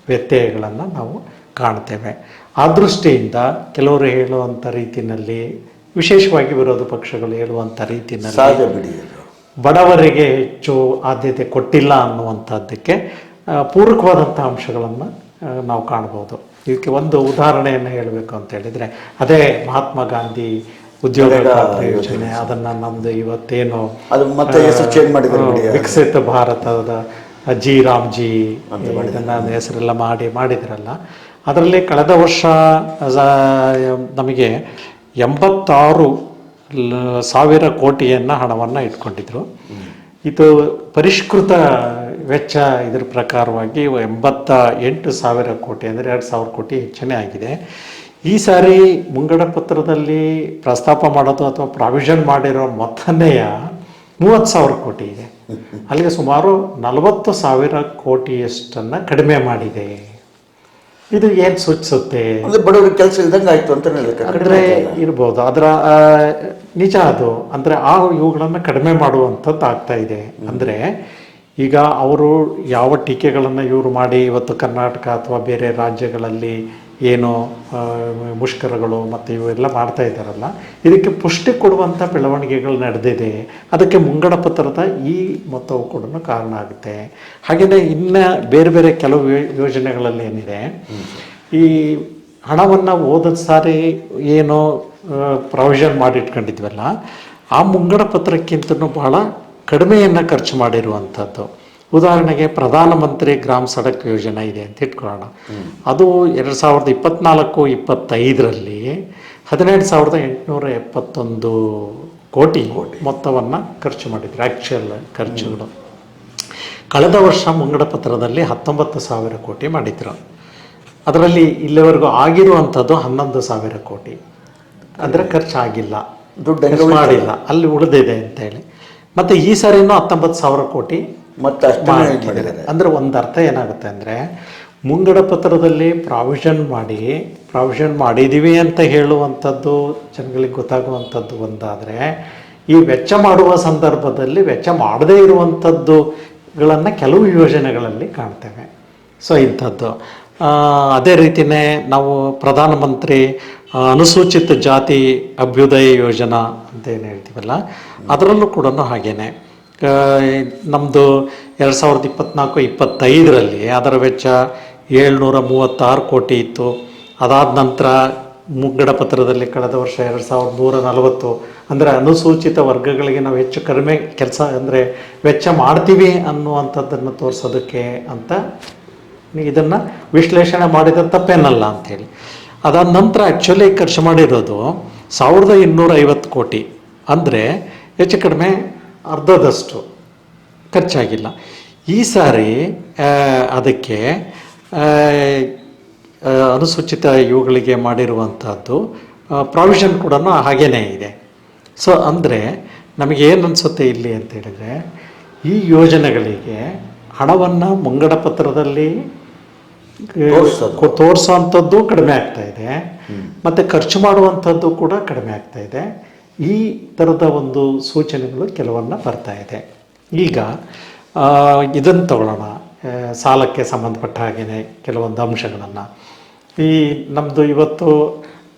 ವ್ಯತ್ಯಯಗಳನ್ನು ನಾವು ಕಾಣ್ತೇವೆ. ಆ ದೃಷ್ಟಿಯಿಂದ ಕೆಲವರು ಹೇಳುವಂಥ ರೀತಿಯಲ್ಲಿ ವಿಶೇಷವಾಗಿ ವಿರೋಧ ಪಕ್ಷಗಳು ಹೇಳುವಂಥ ರೀತಿಯಲ್ಲಿ ಬಡವರಿಗೆ ಹೆಚ್ಚು ಆದ್ಯತೆ ಕೊಟ್ಟಿಲ್ಲ ಅನ್ನುವಂಥದ್ದಕ್ಕೆ ಪೂರಕವಾದಂಥ ಅಂಶಗಳನ್ನು ನಾವು ಕಾಣ್ಬೋದು ಇದಕ್ಕೆ ಒಂದು ಉದಾಹರಣೆಯನ್ನು ಹೇಳಬೇಕು ಅಂತ ಹೇಳಿದರೆ ಅದೇ ಮಹಾತ್ಮ ಗಾಂಧಿ ಉದ್ಯೋಗ ಯೋಜನೆ ಅದನ್ನು ನಮ್ಮದು ಇವತ್ತೇನು ವಿಕಸಿತ ಭಾರತದ ಜಿ ರಾಮ್ಜಿ ಇದನ್ನ ಹೆಸರೆಲ್ಲ ಮಾಡಿ ಮಾಡಿದ್ರಲ್ಲ. ಅದರಲ್ಲಿ ಕಳೆದ ವರ್ಷ ನಮಗೆ ಎಂಬತ್ತಾರು ಸಾವಿರ ಕೋಟಿಯನ್ನ ಹಣವನ್ನು ಇಟ್ಕೊಂಡಿದ್ರು. ಇದು ಪರಿಷ್ಕೃತ ವೆಚ್ಚ ಇದರ ಪ್ರಕಾರವಾಗಿ ಎಂಬತ್ತ ಎಂಟು ಸಾವಿರ ಕೋಟಿ ಅಂದರೆ ಎರಡು ಸಾವಿರ ಕೋಟಿ ಹೆಚ್ಚನೆ ಆಗಿದೆ. ಈ ಸಾರಿ ಮುಂಗಡ ಪತ್ರದಲ್ಲಿ ಪ್ರಸ್ತಾಪ ಮಾಡೋದು ಅಥವಾ ಪ್ರಾವಿಷನ್ ಮಾಡಿರೋ ಮೊತ್ತನೆಯ ಮೂವತ್ತು ಸಾವಿರ ಕೋಟಿ ಇದೆ. ಅಲ್ಲಿಗೆ ಸುಮಾರು ನಲವತ್ತು ಸಾವಿರ ಕೋಟಿಯಷ್ಟನ್ನು ಕಡಿಮೆ ಮಾಡಿದೆ. ಇದು ಏನು ಸೂಚಿಸುತ್ತೆ? ಅಂದ್ರೆ ಬಡವರಿಗೆ ಕೆಲಸ ಇದ್ದಂಗೆ ಆಯಿತು ಅಂತ ಅಂದರೆ ಇರ್ಬೋದು. ಅದರ ನಿಜ ಅದು. ಅಂದರೆ ಆ ಇವುಗಳನ್ನು ಕಡಿಮೆ ಮಾಡುವಂಥದ್ದು ಆಗ್ತಾ ಇದೆ ಅಂದರೆ ಈಗ ಅವರು ಯಾವ ಟೀಕೆಗಳನ್ನು ಇವರು ಮಾಡಿ ಇವತ್ತು ಕರ್ನಾಟಕ ಅಥವಾ ಬೇರೆ ರಾಜ್ಯಗಳಲ್ಲಿ ಏನು ಮುಷ್ಕರಗಳು ಮತ್ತು ಇವೆಲ್ಲ ಮಾಡ್ತಾ ಇದ್ದಾರಲ್ಲ, ಇದಕ್ಕೆ ಪುಷ್ಟಿ ಕೊಡುವಂಥ ಬೆಳವಣಿಗೆಗಳು ನಡೆದಿದೆ. ಅದಕ್ಕೆ ಮುಂಗಡ ಪತ್ರದ ಈ ಮೊತ್ತವು ಕೂಡ ಕಾರಣ ಆಗುತ್ತೆ. ಹಾಗೆಯೇ ಇನ್ನು ಬೇರೆ ಬೇರೆ ಕೆಲವು ಯೋಜನೆಗಳಲ್ಲಿ ಏನಿದೆ, ಈ ಹಣವನ್ನು ಹೋದ ಸಾರಿ ಏನು ಪ್ರಾವಿಷನ್ ಮಾಡಿ ಇಟ್ಕೊಂಡಿದ್ವಲ್ಲ ಆ ಮುಂಗಡ ಪತ್ರಕ್ಕಿಂತ ಬಹಳ ಕಡಿಮೆಯನ್ನು ಖರ್ಚು ಮಾಡಿರುವಂಥದ್ದು ಉದಾಹರಣೆಗೆ ಪ್ರಧಾನಮಂತ್ರಿ ಗ್ರಾಮ ಸಡಕ್ ಯೋಜನೆ ಇದೆ ಅಂತ ಇಟ್ಕೊಳ್ಳೋಣ. ಅದು ಎರಡು ಸಾವಿರದ ಇಪ್ಪತ್ನಾಲ್ಕು ಇಪ್ಪತ್ತೈದರಲ್ಲಿ ಹದಿನೆಂಟು ಸಾವಿರದ ಎಂಟುನೂರ ಎಪ್ಪತ್ತೊಂದು ಕೋಟಿ ಮೊತ್ತವನ್ನು ಖರ್ಚು ಮಾಡಿದ್ರು ಆ್ಯಕ್ಚುಯಲ್ ಖರ್ಚುಗಳು. ಕಳೆದ ವರ್ಷ ಮುಂಗಡ ಪತ್ರದಲ್ಲಿ ಹತ್ತೊಂಬತ್ತು ಸಾವಿರ ಕೋಟಿ ಮಾಡಿದ್ರು. ಅದರಲ್ಲಿ ಇಲ್ಲಿವರೆಗೂ ಆಗಿರುವಂಥದ್ದು ಹನ್ನೊಂದು ಸಾವಿರ ಕೋಟಿ. ಅಂದರೆ ಖರ್ಚಾಗಿಲ್ಲ. ದುಡ್ಡು ಮಾಡಿಲ್ಲ. ಅಲ್ಲಿ ಉಳಿದಿದೆ ಅಂತೇಳಿ ಮತ್ತು ಈ ಸಾರಿನೂ ಹತ್ತೊಂಬತ್ತು ಸಾವಿರ ಕೋಟಿ ಮತ್ತೆ ಅಂದ್ರೆ ಒಂದು ಅರ್ಥ ಏನಾಗುತ್ತೆ ಅಂದರೆ ಮುಂಗಡ ಪತ್ರದಲ್ಲಿ ಪ್ರಾವಿಷನ್ ಮಾಡಿ ಪ್ರಾವಿಷನ್ ಮಾಡಿದ್ದೀವಿ ಅಂತ ಹೇಳುವಂಥದ್ದು ಜನಗಳಿಗೆ ಗೊತ್ತಾಗುವಂಥದ್ದು ಒಂದಾದರೆ ಈ ವೆಚ್ಚ ಮಾಡುವ ಸಂದರ್ಭದಲ್ಲಿ ವೆಚ್ಚ ಮಾಡದೇ ಇರುವಂಥದ್ದುಗಳನ್ನು ಕೆಲವು ಯೋಜನೆಗಳಲ್ಲಿ ಕಾಣ್ತೇವೆ. ಸೊ ಇಂಥದ್ದು. ಅದೇ ರೀತಿಯೇ ನಾವು ಪ್ರಧಾನಮಂತ್ರಿ ಅನುಸೂಚಿತ ಜಾತಿ ಅಭ್ಯುದಯ ಯೋಜನಾ ಅಂತ ಏನು ಹೇಳ್ತೀವಲ್ಲ, ಅದರಲ್ಲೂ ಕೂಡ ಹಾಗೇನೆ. ನಮ್ಮದು ಎರಡು ಸಾವಿರದ ಇಪ್ಪತ್ನಾಲ್ಕು, ಇಪ್ಪತ್ತೈದರಲ್ಲಿ ಅದರ ವೆಚ್ಚ ಏಳ್ನೂರ ಮೂವತ್ತಾರು ಕೋಟಿ ಇತ್ತು. ಅದಾದ ನಂತರ ಮುಗ್ಗಡ ಪತ್ರದಲ್ಲಿ ಕಳೆದ ವರ್ಷ ಎರಡು ಸಾವಿರದ ನೂರ ನಲವತ್ತು, ಅಂದರೆ ಅನುಸೂಚಿತ ವರ್ಗಗಳಿಗೆ ನಾವು ಹೆಚ್ಚು ಕಡಿಮೆ ಕೆಲಸ, ಅಂದರೆ ವೆಚ್ಚ ಮಾಡ್ತೀವಿ ಅನ್ನುವಂಥದ್ದನ್ನು ತೋರಿಸೋದಕ್ಕೆ ಅಂತ ಇದನ್ನು ವಿಶ್ಲೇಷಣೆ ಮಾಡಿದ ತಪ್ಪೇನಲ್ಲ ಅಂಥೇಳಿ ಅದಾದ ನಂತರ ಆ್ಯಕ್ಚುಲಿ ಖರ್ಚು ಮಾಡಿರೋದು ಸಾವಿರದ ಇನ್ನೂರ ಐವತ್ತು ಕೋಟಿ. ಅಂದರೆ ಹೆಚ್ಚು ಕಡಿಮೆ ಅರ್ಧದಷ್ಟು ಖರ್ಚಾಗಿಲ್ಲ. ಈ ಸಾರಿ ಅದಕ್ಕೆ ಅನುಸೂಚಿತ ಇವುಗಳಿಗೆ ಮಾಡಿರುವಂಥದ್ದು ಪ್ರಾವಿಷನ್ ಕೂಡ ಹಾಗೇ ಇದೆ. ಸೊ ಅಂದರೆ ನಮಗೆ ಏನು ಅನಿಸುತ್ತೆ ಇಲ್ಲಿ ಅಂತ ಹೇಳಿದರೆ, ಈ ಯೋಜನೆಗಳಿಗೆ ಹಣವನ್ನು ಮುಂಗಡ ಪತ್ರದಲ್ಲಿ ತೋರ್ಸೋದು. ತೋರಿಸೋವಂಥದ್ದು ಕಡಿಮೆ ಆಗ್ತಾ ಇದೆ. ಮತ್ತು ಖರ್ಚು ಮಾಡುವಂಥದ್ದು ಕೂಡ ಕಡಿಮೆ ಆಗ್ತಾ ಇದೆ. ಈ ಥರದ ಒಂದು ಸೂಚನೆಗಳು ಕೆಲವನ್ನ ಬರ್ತಾ ಇದೆ. ಈಗ ಇದನ್ನು ತಗೊಳ್ಳೋಣ. ಸಾಲಕ್ಕೆ ಸಂಬಂಧಪಟ್ಟ ಹಾಗೆಯೇ ಕೆಲವೊಂದು ಅಂಶಗಳನ್ನು. ಈ ನಮ್ಮದು ಇವತ್ತು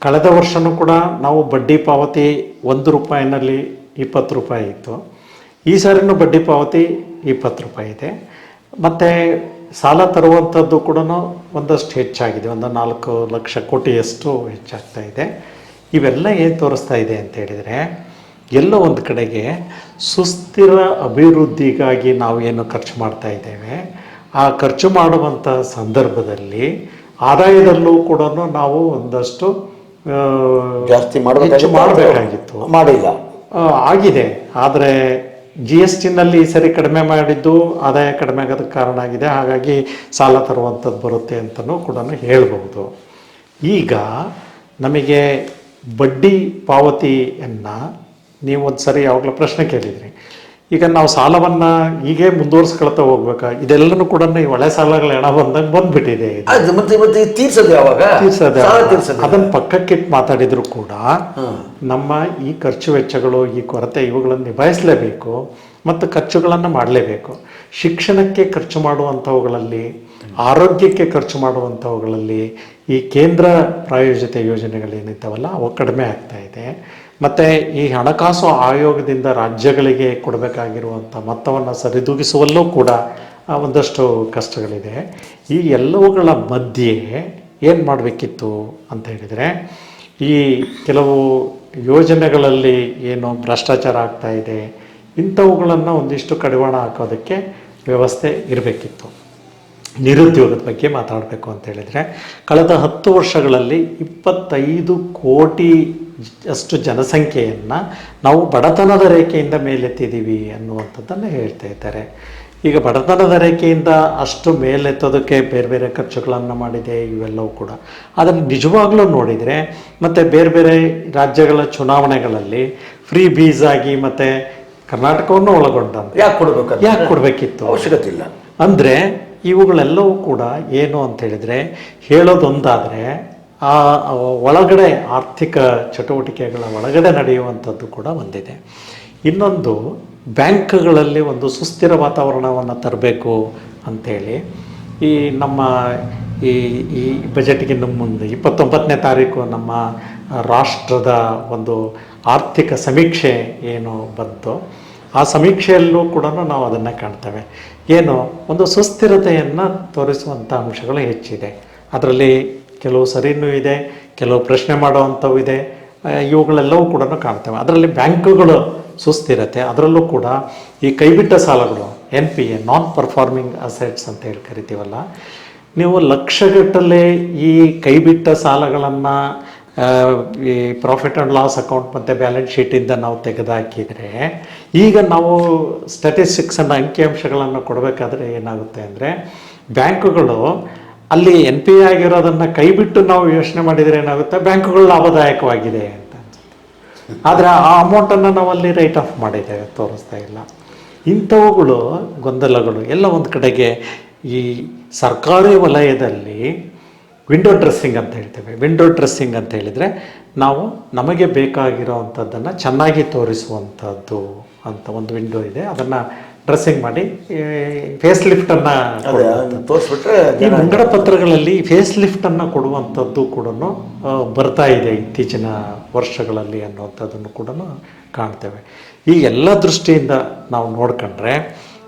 ಕಳೆದ ವರ್ಷನೂ ಕೂಡ ನಾವು ಬಡ್ಡಿ ಪಾವತಿ ಒಂದು ರೂಪಾಯಿನಲ್ಲಿ ಇಪ್ಪತ್ತು ರೂಪಾಯಿ ಇತ್ತು. ಈ ಸಾರಿನೂ ಬಡ್ಡಿ ಪಾವತಿ ಇಪ್ಪತ್ತು ರೂಪಾಯಿ ಇದೆ. ಮತ್ತು ಸಾಲ ತರುವಂಥದ್ದು ಕೂಡ ಒಂದಷ್ಟು ಹೆಚ್ಚಾಗಿದೆ ಒಂದು ನಾಲ್ಕು ಲಕ್ಷ ಕೋಟಿಯಷ್ಟು ಹೆಚ್ಚಾಗ್ತಾ ಇದೆ. ಇವೆಲ್ಲ ಏನು ತೋರಿಸ್ತಾ ಇದೆ ಅಂತ ಹೇಳಿದರೆ ಎಲ್ಲೋ ಒಂದು ಕಡೆಗೆ ಸುಸ್ಥಿರ ಅಭಿವೃದ್ಧಿಗಾಗಿ ನಾವು ಏನು ಖರ್ಚು ಮಾಡ್ತಾ ಇದ್ದೇವೆ ಆ ಖರ್ಚು ಮಾಡುವಂಥ ಸಂದರ್ಭದಲ್ಲಿ ಆದಾಯದಲ್ಲೂ ಕೂಡ ನಾವು ಒಂದಷ್ಟು ಜಾಸ್ತಿ ಮಾಡಬೇಕಾಗಿತ್ತು. ಮಾಡಿಲ್ಲ. ಆಗಿದೆ. ಆದರೆ ಜಿ ಎಸ್ ಟಿನಲ್ಲಿ ಈ ಸರಿ ಕಡಿಮೆ ಮಾಡಿದ್ದು ಆದಾಯ ಕಡಿಮೆ ಆಗೋದಕ್ಕೆ ಕಾರಣ ಆಗಿದೆ. ಹಾಗಾಗಿ ಸಾಲ ತರುವಂಥದ್ದು ಬರುತ್ತೆ ಅಂತಲೂ ಕೂಡ ಹೇಳಬಹುದು. ಈಗ ನಮಗೆ ಬಡ್ಡಿ ಪಾವತಿಯನ್ನು ನೀವು ಒಂದು ಸರಿ ಯಾವಾಗಲೂ ಪ್ರಶ್ನೆ ಕೇಳಿದ್ರಿ. ಈಗ ನಾವು ಸಾಲವನ್ನು ಹೀಗೆ ಮುಂದುವರ್ಸ್ಕೊಳ್ತಾ ಹೋಗ್ಬೇಕಾ? ಇದೆಲ್ಲನೂ ಕೂಡ ಈ ಸಾಲಗಳ ಹಣ ಬಂದಂಗೆ ಬಂದ್ಬಿಟ್ಟಿದೆ. ಅದು ಮತ್ತೆ ಮತ್ತೆ ತೀರ್ಸೋದು ಯಾವಾಗ? ತೀರ್ಸೋದು ಸಾಲ ತೀರ್ಸೋದು. ಅದನ್ನ ಪಕ್ಕಕ್ಕಿಟ್ಟು ಮಾತಾಡಿದ್ರು ಕೂಡ ನಮ್ಮ ಈ ಖರ್ಚು ವೆಚ್ಚಗಳು ಈ ಕೊರತೆ ಇವುಗಳನ್ನು ನಿಭಾಯಿಸಲೇಬೇಕು ಮತ್ತು ಖರ್ಚುಗಳನ್ನು ಮಾಡಲೇಬೇಕು. ಶಿಕ್ಷಣಕ್ಕೆ ಖರ್ಚು ಮಾಡುವಂಥವುಗಳಲ್ಲಿ ಆರೋಗ್ಯಕ್ಕೆ ಖರ್ಚು ಮಾಡುವಂಥವುಗಳಲ್ಲಿ ಈ ಕೇಂದ್ರ ಪ್ರಾಯೋಜಿತ ಯೋಜನೆಗಳೇನಿದ್ದಾವಲ್ಲ ಅವು ಕಡಿಮೆ ಆಗ್ತಾ ಇದೆ. ಮತ್ತು ಈ ಹಣಕಾಸು ಆಯೋಗದಿಂದ ರಾಜ್ಯಗಳಿಗೆ ಕೊಡಬೇಕಾಗಿರುವಂಥ ಮೊತ್ತವನ್ನು ಸರಿದೂಗಿಸುವಲ್ಲೂ ಕೂಡ ಒಂದಷ್ಟು ಕಷ್ಟಗಳಿದೆ. ಈ ಎಲ್ಲವುಗಳ ಮಧ್ಯೆ ಏನು ಮಾಡಬೇಕಿತ್ತು ಅಂತ ಹೇಳಿದರೆ, ಈ ಕೆಲವು ಯೋಜನೆಗಳಲ್ಲಿ ಏನು ಭ್ರಷ್ಟಾಚಾರ ಆಗ್ತಾ ಇದೆ, ಇಂಥವುಗಳನ್ನು ಒಂದಿಷ್ಟು ಕಡಿವಾಣ ಹಾಕೋದಕ್ಕೆ ವ್ಯವಸ್ಥೆ ಇರಬೇಕಿತ್ತು. ನಿರುದ್ಯೋಗದ ಬಗ್ಗೆ ಮಾತಾಡಬೇಕು ಅಂತ ಹೇಳಿದರೆ, ಕಳೆದ ಹತ್ತು ವರ್ಷಗಳಲ್ಲಿ ಇಪ್ಪತ್ತೈದು ಕೋಟಿ ಅಷ್ಟು ಜನಸಂಖ್ಯೆಯನ್ನು ನಾವು ಬಡತನದ ರೇಖೆಯಿಂದ ಮೇಲೆತ್ತಿದ್ದೀವಿ ಅನ್ನುವಂಥದ್ದನ್ನು ಹೇಳ್ತಾ ಇದ್ದಾರೆ. ಈಗ ಬಡತನದ ರೇಖೆಯಿಂದ ಅಷ್ಟು ಮೇಲೆತ್ತೋದಕ್ಕೆ ಬೇರೆ ಬೇರೆ ಖರ್ಚುಗಳನ್ನು ಮಾಡಿದೆ ಇವೆಲ್ಲವೂ ಕೂಡ. ಅದನ್ನು ನಿಜವಾಗ್ಲೂ ನೋಡಿದರೆ ಮತ್ತು ಬೇರೆ ಬೇರೆ ರಾಜ್ಯಗಳ ಚುನಾವಣೆಗಳಲ್ಲಿ ಫ್ರೀ ಬೀಸ್ ಆಗಿ ಮತ್ತು ಕರ್ನಾಟಕವನ್ನು ಒಳಗೊಂಡ ಯಾಕೆ ಕೊಡಬೇಕು ಯಾಕೆ ಕೊಡಬೇಕಿತ್ತು? ಅವಶ್ಯಕತೆ ಇಲ್ಲ. ಅಂದರೆ ಇವುಗಳೆಲ್ಲವೂ ಕೂಡ ಏನು ಅಂತ ಹೇಳಿದರೆ ಹೇಳೋದೊಂದಾದರೆ ಆ ಒಳಗಡೆ ಆರ್ಥಿಕ ಚಟುವಟಿಕೆಗಳ ಒಳಗಡೆ ನಡೆಯುವಂಥದ್ದು ಕೂಡ ಒಂದಿದೆ. ಇನ್ನೊಂದು, ಬ್ಯಾಂಕ್ಗಳಲ್ಲಿ ಒಂದು ಸುಸ್ಥಿರ ವಾತಾವರಣವನ್ನು ತರಬೇಕು ಅಂಥೇಳಿ ಈ ನಮ್ಮ ಈ ಈ ಬಜೆಟ್ಗಿಂತ ಮುಂದೆ ಇಪ್ಪತ್ತೊಂಬತ್ತನೇ ತಾರೀಕು ನಮ್ಮ ರಾಷ್ಟ್ರದ ಒಂದು ಆರ್ಥಿಕ ಸಮೀಕ್ಷೆ ಏನು ಬಂತು, ಆ ಸಮೀಕ್ಷೆಯಲ್ಲೂ ಕೂಡ ನಾವು ಅದನ್ನು ಕಾಣ್ತೇವೆ. ಏನು, ಒಂದು ಸುಸ್ಥಿರತೆಯನ್ನು ತೋರಿಸುವಂಥ ಅಂಶಗಳು ಹೆಚ್ಚಿದೆ. ಅದರಲ್ಲಿ ಕೆಲವು ಸರಿನೂ ಇದೆ, ಕೆಲವು ಪ್ರಶ್ನೆ ಮಾಡುವಂಥವು ಇದೆ ಇವುಗಳೆಲ್ಲವೂ ಕೂಡ ಕಾಣ್ತೇವೆ. ಅದರಲ್ಲಿ ಬ್ಯಾಂಕುಗಳು ಸುಸ್ಥಿರತೆ, ಅದರಲ್ಲೂ ಕೂಡ ಈ ಕೈಬಿಟ್ಟ ಸಾಲಗಳು N P A non performing assets ಅಂತ ಹೇಳಿ ಕರಿತೀವಲ್ಲ, ನೀವು ಲಕ್ಷಗಟ್ಟಲೆ ಈ ಕೈಬಿಟ್ಟ ಸಾಲಗಳನ್ನು ಈ ಪ್ರಾಫಿಟ್ ಆ್ಯಂಡ್ ಲಾಸ್ ಅಕೌಂಟ್ ಮತ್ತು ಬ್ಯಾಲೆನ್ಸ್ ಶೀಟಿಂದ ನಾವು ತೆಗೆದುಹಾಕಿದರೆ ಈಗ ನಾವು ಸ್ಟ್ಯಾಟಿಸ್ಟಿಕ್ಸನ್ನು ಅಂಕಿಅಂಶಗಳನ್ನು ಕೊಡಬೇಕಾದ್ರೆ ಏನಾಗುತ್ತೆ ಅಂದರೆ, ಬ್ಯಾಂಕುಗಳು ಅಲ್ಲಿ ಎನ್ ಪಿ ಆಗಿರೋದನ್ನು ಕೈಬಿಟ್ಟು ನಾವು ಯೋಚನೆ ಮಾಡಿದರೆ ಏನಾಗುತ್ತೆ? ಬ್ಯಾಂಕುಗಳು ಲಾಭದಾಯಕವಾಗಿದೆ ಅಂತ ಅನ್ಸುತ್ತೆ. ಆದರೆ ಆ ಅಮೌಂಟನ್ನು ನಾವು ಅಲ್ಲಿ ರೈಟ್ ಆಫ್ ಮಾಡಿದ್ದೇವೆ ತೋರಿಸ್ತಾ ಇಲ್ಲ. ಇಂಥವುಗಳು, ಗೊಂದಲಗಳು ಎಲ್ಲ ಒಂದು ಕಡೆಗೆ ಈ ಸರ್ಕಾರಿ ವಲಯದಲ್ಲಿ ವಿಂಡೋ ಡ್ರೆಸ್ಸಿಂಗ್ ಅಂತ ಹೇಳ್ತೇವೆ. ವಿಂಡೋ ಡ್ರೆಸ್ಸಿಂಗ್ ಅಂತ ಹೇಳಿದರೆ ನಾವು ನಮಗೆ ಬೇಕಾಗಿರೋ ಅಂಥದ್ದನ್ನು ಚೆನ್ನಾಗಿ ತೋರಿಸುವಂಥದ್ದು ಅಂತ ಒಂದು ವಿಂಡೋ ಇದೆ. ಅದನ್ನು ಡ್ರೆಸ್ಸಿಂಗ್ ಮಾಡಿ ಫೇಸ್ ಲಿಫ್ಟನ್ನು ಅನ್ನ ತೋರಿಸ್ಬಿಟ್ರೆ ಈ ಮುಂಗಡ ಪತ್ರಗಳಲ್ಲಿ ಫೇಸ್ ಲಿಫ್ಟ್ ಅನ್ನ ಕೊಡುವಂಥದ್ದು ಕೂಡ ಬರ್ತಾ ಇದೆ ಇತ್ತೀಚಿನ ವರ್ಷಗಳಲ್ಲಿ ಅನ್ನುವಂಥದ್ದನ್ನು ಕೂಡ ಕಾಣ್ತೇವೆ. ಈ ಎಲ್ಲ ದೃಷ್ಟಿಯಿಂದ ನಾವು ನೋಡ್ಕೊಂಡ್ರೆ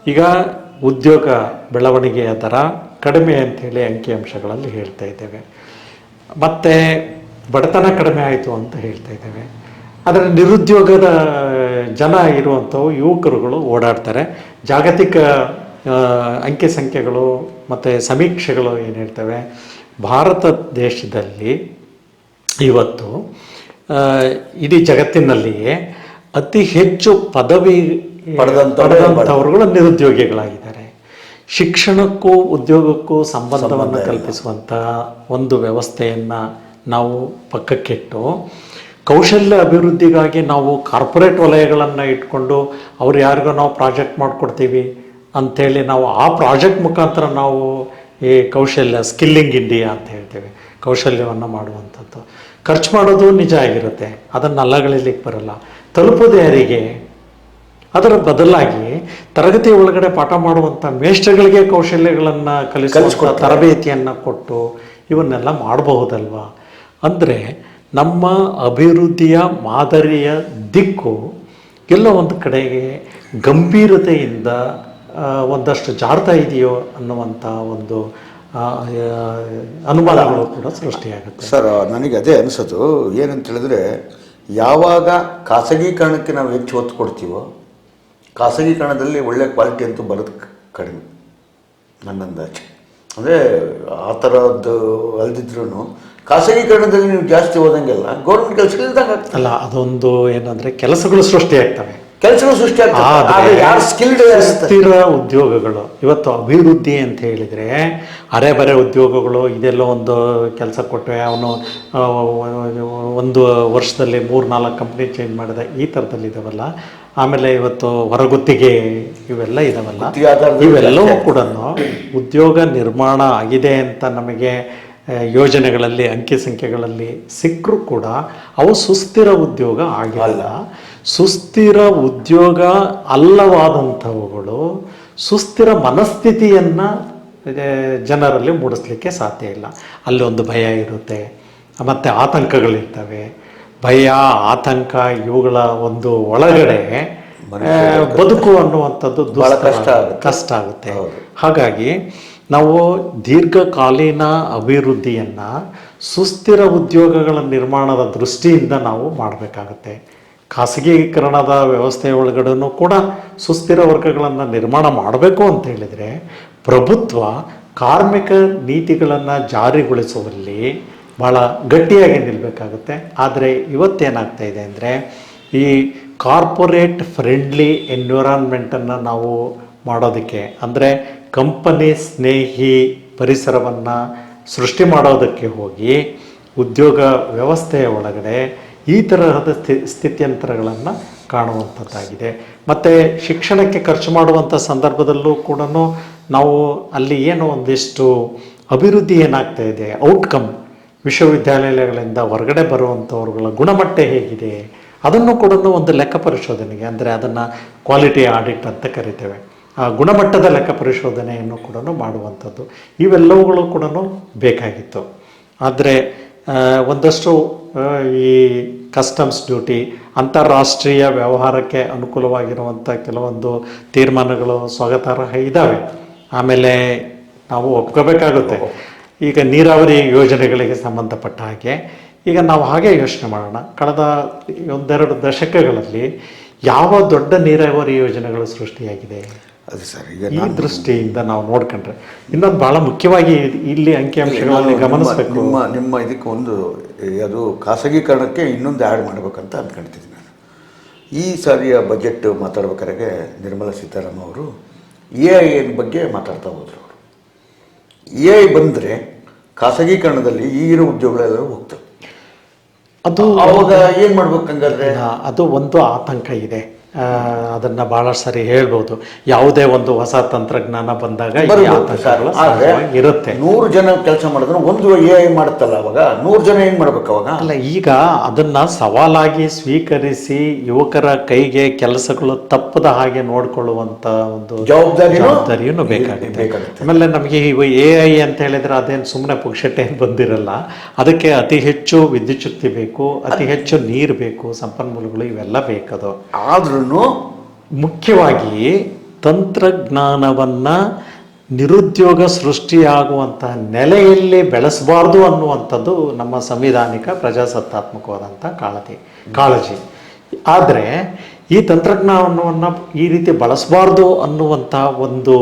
ಈಗ ಉದ್ಯೋಗ ಬೆಳವಣಿಗೆಯ ದರ ಕಡಿಮೆ ಅಂಥೇಳಿ ಅಂಕಿಅಂಶಗಳಲ್ಲಿ ಹೇಳ್ತಾ ಇದ್ದೇವೆ. ಮತ್ತು ಬಡತನ ಕಡಿಮೆ ಆಯಿತು ಅಂತ ಹೇಳ್ತಾ ಇದ್ದೇವೆ. ಆದರೆ ನಿರುದ್ಯೋಗದ ಜನ ಇರುವಂಥವು ಯುವಕರುಗಳು ಓಡಾಡ್ತಾರೆ. ಜಾಗತಿಕ ಅಂಕಿ ಸಂಖ್ಯೆಗಳು ಮತ್ತು ಸಮೀಕ್ಷೆಗಳು ಏನು ಹೇಳ್ತವೆ ಭಾರತ ದೇಶದಲ್ಲಿ ಇವತ್ತು ಇಡೀ ಜಗತ್ತಿನಲ್ಲಿಯೇ ಅತಿ ಹೆಚ್ಚು ಪದವಿ ಪಡೆದಂಥವರೇ ಪಡೆದಂಥವ್ರುಗಳು ನಿರುದ್ಯೋಗಿಗಳಾಗಿದ್ದಾರೆ. ಶಿಕ್ಷಣಕ್ಕೂ ಉದ್ಯೋಗಕ್ಕೂ ಸಂಬಂಧವನ್ನು ಕಲ್ಪಿಸುವಂಥ ಒಂದು ವ್ಯವಸ್ಥೆಯನ್ನು ನಾವು ಪಕ್ಕಕ್ಕಿಟ್ಟು ಕೌಶಲ್ಯ ಅಭಿವೃದ್ಧಿಗಾಗಿ ನಾವು ಕಾರ್ಪೊರೇಟ್ ವಲಯಗಳನ್ನು ಇಟ್ಕೊಂಡು ಅವ್ರು ಯಾರಿಗೋ ನಾವು ಪ್ರಾಜೆಕ್ಟ್ ಮಾಡಿಕೊಡ್ತೀವಿ ಅಂಥೇಳಿ ನಾವು ಆ ಪ್ರಾಜೆಕ್ಟ್ ಮುಖಾಂತರ ನಾವು ಈ ಕೌಶಲ್ಯ ಸ್ಕಿಲ್ಲಿಂಗ್ ಇಂಡಿಯಾ ಅಂತ ಹೇಳ್ತೇವೆ ಕೌಶಲ್ಯವನ್ನು ಮಾಡುವಂಥದ್ದು. ಖರ್ಚು ಮಾಡೋದು ನಿಜ ಆಗಿರುತ್ತೆ ಅದನ್ನು ಅಲ್ಲಗಳಿಲಿಕ್ಕೆ ಬರಲ್ಲ. ತಲುಪೋದು ಯಾರಿಗೆ? ಅದರ ಬದಲಾಗಿ ತರಗತಿ ಒಳಗಡೆ ಪಾಠ ಮಾಡುವಂಥ ಮೇಷ್ಟ್ರುಗಳಿಗೆ ಕೌಶಲ್ಯಗಳನ್ನು ಕಲಿಸುವಂಥ ತರಬೇತಿಯನ್ನು ಕೊಟ್ಟು ಇವನ್ನೆಲ್ಲ ಮಾಡಬಹುದಲ್ವಾ? ಅಂದರೆ ನಮ್ಮ ಅಭಿವೃದ್ಧಿಯ ಮಾದರಿಯ ದಿಕ್ಕು ಎಲ್ಲ ಒಂದು ಕಡೆಗೆ ಗಂಭೀರತೆಯಿಂದ ಒಂದಷ್ಟು ಜಾರ್ತಾ ಇದೆಯೋ ಅನ್ನುವಂಥ ಒಂದು ಅನುಮಾನಗಳು ಕೂಡ ಸೃಷ್ಟಿಯಾಗುತ್ತೆ. ಸರ್, ನನಗೆ ಅದೇ ಅನಿಸೋದು. ಏನಂತ ಹೇಳಿದ್ರೆ, ಯಾವಾಗ ಖಾಸಗೀಕರಣಕ್ಕೆ ನಾವು ಹೆಚ್ಚು ಒತ್ತು ಕೊಡ್ತೀವೋ, ಖಾಸಗೀಕರಣದಲ್ಲಿ ಒಳ್ಳೆ ಕ್ವಾಲಿಟಿ ಅಂತೂ ಬರೋದು ಕಡಿಮೆ ನನ್ನ ಅಂದಾಜು ಅಂದರೆ ಆ ಥರದ್ದು ಅಲ್ದಿದ್ರು ಖಾಸಗೀಕರಣದಲ್ಲಿ ನೀವು ಜಾಸ್ತಿ ಹೋದಂಗೆಲ್ಲ ಗೌರ್ಮೆಂಟ್ ಕೆಲಸ ಇಲ್ದಂಗೆ ಅಲ್ಲ ಅದೊಂದು ಏನಂದರೆ ಕೆಲಸಗಳು ಸೃಷ್ಟಿಯಾಗ್ತವೆ ಕೆಲಸಗಳು ಸೃಷ್ಟಿ ಆಗ್ತದೆ. ಆದ್ರೆ ಯಾರು ಸ್ಕಿಲ್ಡ್ ಸ್ಥಿರ ಉದ್ಯೋಗಗಳು ಇವತ್ತು ಅಭಿವೃದ್ಧಿ ಅಂತ ಹೇಳಿದರೆ ಅರೆಬರೆ ಉದ್ಯೋಗಗಳು ಇದೆಲ್ಲ ಒಂದು ಕೆಲಸ ಕೊಟ್ಟರೆ ಅವನು ಒಂದು ವರ್ಷದಲ್ಲಿ ಮೂರು ನಾಲ್ಕು ಕಂಪ್ನಿ ಚೇಂಜ್ ಮಾಡಿದ ಈ ಥರದಲ್ಲಿ ಇದಾವಲ್ಲ ಆಮೇಲೆ ಇವತ್ತು ಹೊರಗುತ್ತಿಗೆ ಇವೆಲ್ಲ ಇದಾವಲ್ಲ? ಇವೆಲ್ಲವೂ ಕೂಡ ಉದ್ಯೋಗ ನಿರ್ಮಾಣ ಆಗಿದೆ ಅಂತ ನಮಗೆ ಯೋಜನೆಗಳಲ್ಲಿ ಅಂಕಿ ಸಂಖ್ಯೆಗಳಲ್ಲಿ ಸಿಕ್ಕರೂ ಕೂಡ ಅವು ಸುಸ್ಥಿರ ಉದ್ಯೋಗ ಆಗಿಲ್ಲ. ಸುಸ್ಥಿರ ಉದ್ಯೋಗ ಅಲ್ಲವಾದಂಥವುಗಳು ಸುಸ್ಥಿರ ಮನಸ್ಥಿತಿಯನ್ನು ಜನರಲ್ಲಿ ಮೂಡಿಸ್ಲಿಕ್ಕೆ ಸಾಧ್ಯ ಇಲ್ಲ. ಅಲ್ಲಿ ಒಂದು ಭಯ ಇರುತ್ತೆ ಮತ್ತು ಆತಂಕಗಳಿರ್ತವೆ ಭಯ ಆತಂಕ ಇವುಗಳ ಒಂದು ಒಳಗಡೆ ಬದುಕು ಅನ್ನುವಂಥದ್ದು ಬಹಳ ಕಷ್ಟ. ಕಷ್ಟ ಆಗುತ್ತೆ. ಹಾಗಾಗಿ ನಾವು ದೀರ್ಘಕಾಲೀನ ಅಭಿವೃದ್ಧಿಯನ್ನು ಸುಸ್ಥಿರ ಉದ್ಯೋಗಗಳ ನಿರ್ಮಾಣದ ದೃಷ್ಟಿಯಿಂದ ನಾವು ಮಾಡಬೇಕಾಗುತ್ತೆ. ಖಾಸಗೀಕರಣದ ವ್ಯವಸ್ಥೆ ಒಳಗಡೆನೂ ಕೂಡ ಸುಸ್ಥಿರ ವರ್ಗಗಳನ್ನು ನಿರ್ಮಾಣ ಮಾಡಬೇಕು ಅಂತ ಹೇಳಿದರೆ ಪ್ರಭುತ್ವ ಕಾರ್ಮಿಕ ನೀತಿಗಳನ್ನು ಜಾರಿಗೊಳಿಸುವಲ್ಲಿ ಭಾಳ ಗಟ್ಟಿಯಾಗಿ ನಿಲ್ಲಬೇಕಾಗುತ್ತೆ ಆದರೆ ಇವತ್ತೇನಾಗ್ತಾ ಇದೆ ಅಂದರೆ, ಈ ಕಾರ್ಪೊರೇಟ್ ಫ್ರೆಂಡ್ಲಿ ಎನ್ವಿರಾನ್ಮೆಂಟನ್ನು ನಾವು ಮಾಡೋದಕ್ಕೆ, ಅಂದರೆ ಕಂಪನಿ ಸ್ನೇಹಿ ಪರಿಸರವನ್ನು ಸೃಷ್ಟಿ ಮಾಡೋದಕ್ಕೆ ಹೋಗಿ ಉದ್ಯೋಗ ವ್ಯವಸ್ಥೆಯ ಒಳಗಡೆ ಈ ತರಹದ ಸ್ಥಿ, ಸ್ಥಿತ್ಯಂತರಗಳನ್ನು ಕಾಣುವಂಥದ್ದಾಗಿದೆ. ಮತ್ತು ಶಿಕ್ಷಣಕ್ಕೆ ಖರ್ಚು ಮಾಡುವಂಥ ಸಂದರ್ಭದಲ್ಲೂ ಕೂಡ ನಾವು ಅಲ್ಲಿ ಏನೋ ಒಂದಿಷ್ಟು ಅಭಿವೃದ್ಧಿ ಏನಾಗ್ತಾ ಇದೆ ಔಟ್ಕಮ್ ವಿಶ್ವವಿದ್ಯಾನಿಲಯಗಳಿಂದ ಹೊರಗಡೆ ಬರುವಂಥವ್ರುಗಳ ಗುಣಮಟ್ಟ ಹೇಗಿದೆ? ಅದನ್ನು ಕೂಡ ಒಂದು ಲೆಕ್ಕ ಪರಿಶೋಧನೆಗೆ, ಅಂದರೆ ಅದನ್ನು ಕ್ವಾಲಿಟಿ ಆಡಿಟ್ ಅಂತ ಕರಿತೇವೆ. ಆ ಗುಣಮಟ್ಟದ ಲೆಕ್ಕ ಪರಿಶೋಧನೆಯನ್ನು ಕೂಡ ಮಾಡುವಂಥದ್ದು. ಇವೆಲ್ಲವುಗಳು ಕೂಡ ಬೇಕಾಗಿತ್ತು. ಆದರೆ ಒಂದಷ್ಟು ಈ ಕಸ್ಟಮ್ಸ್ ಡ್ಯೂಟಿ ಅಂತಾರಾಷ್ಟ್ರೀಯ ವ್ಯವಹಾರಕ್ಕೆ ಅನುಕೂಲವಾಗಿರುವಂಥ ಕೆಲವೊಂದು ತೀರ್ಮಾನಗಳು ಸ್ವಾಗತಾರ್ಹ ಇದ್ದಾವೆ ಆಮೇಲೆ ನಾವು ಒಪ್ಕೋಬೇಕಾಗುತ್ತೆ. ಈಗ ನೀರಾವರಿ ಯೋಜನೆಗಳಿಗೆ ಸಂಬಂಧಪಟ್ಟ ಹಾಗೆ ಈಗ ನಾವು ಹಾಗೆ ಯೋಚನೆ ಮಾಡೋಣ. ಕಳೆದ ಒಂದೆರಡು ದಶಕಗಳಲ್ಲಿ ಯಾವ ದೊಡ್ಡ ನೀರಾವರಿ ಯೋಜನೆಗಳು ಸೃಷ್ಟಿಯಾಗಿದೆ? ಅದು ಸರ್ ಈಗ ಈ ದೃಷ್ಟಿಯಿಂದ ನಾವು ನೋಡ್ಕೊಂಡ್ರೆ ಇನ್ನೊಂದು ಬಹಳ ಮುಖ್ಯವಾಗಿ ಇಲ್ಲಿ ಅಂಕಿಅಂಶಗಳಲ್ಲಿ ನಿಮ್ಮ- ಗಮನಿಸಬೇಕು. ನಿಮ್ಮ ನಿಮ್ಮ ಇದಕ್ಕೆ ಒಂದು ಅದು ಖಾಸಗೀಕರಣಕ್ಕೆ ಇನ್ನೊಂದು ಆ್ಯಡ್ ಮಾಡಬೇಕಂತ ಅಂದ್ಕೊಳ್ತಿದ್ದೀನಿ ನಾನು. ಈ ಸಾರಿಯ ಬಜೆಟ್ ಮಾತಾಡ್ಬೇಕಾದ್ರೆ ನಿರ್ಮಲಾ ಸೀತಾರಾಮನ್ ಅವರು ಎ ಐ ಬಗ್ಗೆ ಮಾತಾಡ್ತಾ ಹೋದ್ರು. ಎ ಐ ಬಂದರೆ ಖಾಸಗೀಕರಣದಲ್ಲಿ ಇರೋ ಉದ್ಯೋಗಗಳೆಲ್ಲರೂ ಹೋಗ್ತವೆ. ಅದು ಅವಾಗ ಏನು ಮಾಡ್ಬೇಕು ಹಂಗಾದ್ರೆ? ಅದು ಒಂದು ಆತಂಕ ಇದೆ. ಅದನ್ನ ಬಹಳ ಸರಿ ಹೇಳ್ಬೋದು. ಯಾವುದೇ ಒಂದು ಹೊಸ ತಂತ್ರಜ್ಞಾನ ಬಂದಾಗ ಈ ಇರುತ್ತೆ. ನೂರು ಜನ ಕೆಲಸ ಮಾಡಿದ್ರೆ ಒಂದು ಎ ಐ ಮಾಡುತ್ತಲ್ಲ ಅವಾಗ ನೂರು ಜನ ಏನು ಮಾಡ್ಬೇಕು ಅವಾಗ? ಅಲ್ಲ ಈಗ ಅದನ್ನ ಸವಾಲಾಗಿ ಸ್ವೀಕರಿಸಿ ಯುವಕರ ಕೈಗೆ ಕೆಲಸಗಳು ತಪ್ಪದ ಹಾಗೆ ನೋಡ್ಕೊಳ್ಳುವಂತ ಒಂದು ಜವಾಬ್ದಾರಿಯನ್ನು ಬೇಕಾಗುತ್ತೆ. ಆಮೇಲೆ ನಮಗೆ ಇವು ಎ ಐ ಅಂತ ಹೇಳಿದ್ರೆ ಅದೇನು ಸುಮ್ಮನೆ ಪುಕ್ಷಟೆ ಏನು ಬಂದಿರಲ್ಲ ಅದಕ್ಕೆ ಅತಿ ಹೆಚ್ಚು ವಿದ್ಯುತ್ ಶಕ್ತಿ ಬೇಕು ಅತಿ ಹೆಚ್ಚು ನೀರು ಬೇಕು ಸಂಪನ್ಮೂಲಗಳು ಇವೆಲ್ಲ ಬೇಕದು ಆದ್ರೂ ಮುಖ್ಯವಾಗಿ ತಂತ್ರಜ್ಞಾನವನ್ನ ನಿರುದ್ಯೋಗ ಸೃಷ್ಟಿಯಾಗುವಂತಹ ನೆಲೆಯಲ್ಲಿ ಬೆಳೆಸಬಾರ್ದು ಅನ್ನುವಂಥದ್ದು ನಮ್ಮ ಸಂವಿಧಾನಿಕ ಪ್ರಜಾಸತ್ತಾತ್ಮಕವಾದಂಥ ಕಾಳಜಿ ಕಾಳಜಿ. ಆದರೆ ಈ ತಂತ್ರಜ್ಞಾನವನ್ನು ಈ ರೀತಿ ಬಳಸಬಾರ್ದು ಅನ್ನುವಂಥ ಒಂದು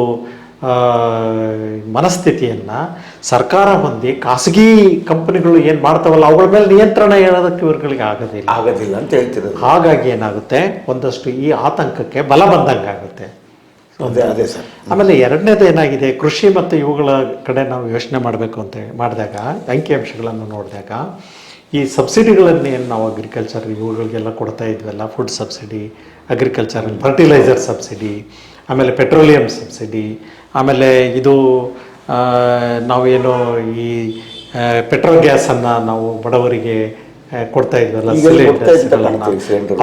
ಮನಸ್ಥಿತಿಯನ್ನು ಸರ್ಕಾರ ಹೊಂದಿ ಖಾಸಗಿ ಕಂಪನಿಗಳು ಏನು ಮಾಡ್ತಾವಲ್ಲ ಅವುಗಳ ಮೇಲೆ ನಿಯಂತ್ರಣ ಹೇಳೋದಕ್ಕೆ ಇವರುಗಳಿಗೆ ಆಗೋದಿಲ್ಲ. ಆಗೋದಿಲ್ಲ ಅಂತ ಹೇಳ್ತಿದ್ರು ಹಾಗಾಗಿ ಏನಾಗುತ್ತೆ? ಒಂದಷ್ಟು ಈ ಆತಂಕಕ್ಕೆ ಬಲ ಬಂದಂಗೆ ಆಗುತ್ತೆ. ಅದೇ ಅದೇ ಸರ್. ಆಮೇಲೆ ಎರಡನೇದು ಏನಾಗಿದೆ? ಕೃಷಿ ಮತ್ತು ಇವುಗಳ ಕಡೆ ನಾವು ಯೋಚನೆ ಮಾಡಬೇಕು ಅಂತ ಮಾಡಿದಾಗ ಅಂಕಿಅಂಶಗಳನ್ನು ನೋಡಿದಾಗ ಈ ಸಬ್ಸಿಡಿಗಳನ್ನು ಏನು ನಾವು ಅಗ್ರಿಕಲ್ಚರ್ ಇವುಗಳಿಗೆಲ್ಲ ಕೊಡ್ತಾ ಇದ್ವಲ್ಲ food subsidy agriculture fertiliser subsidy ಆಮೇಲೆ ಪೆಟ್ರೋಲಿಯಂ ಸಬ್ಸಿಡಿ ಆಮೇಲೆ ಇದು ನಾವು ನಾವೇನು ಈ ಪೆಟ್ರೋಲ್ ಗ್ಯಾಸನ್ನು ನಾವು ಬಡವರಿಗೆ ಕೊಡ್ತಾ ಇದ್ವಲ್ಲ ಸಿಲಿಂಡರ್ಸ್ಗಳನ್ನ.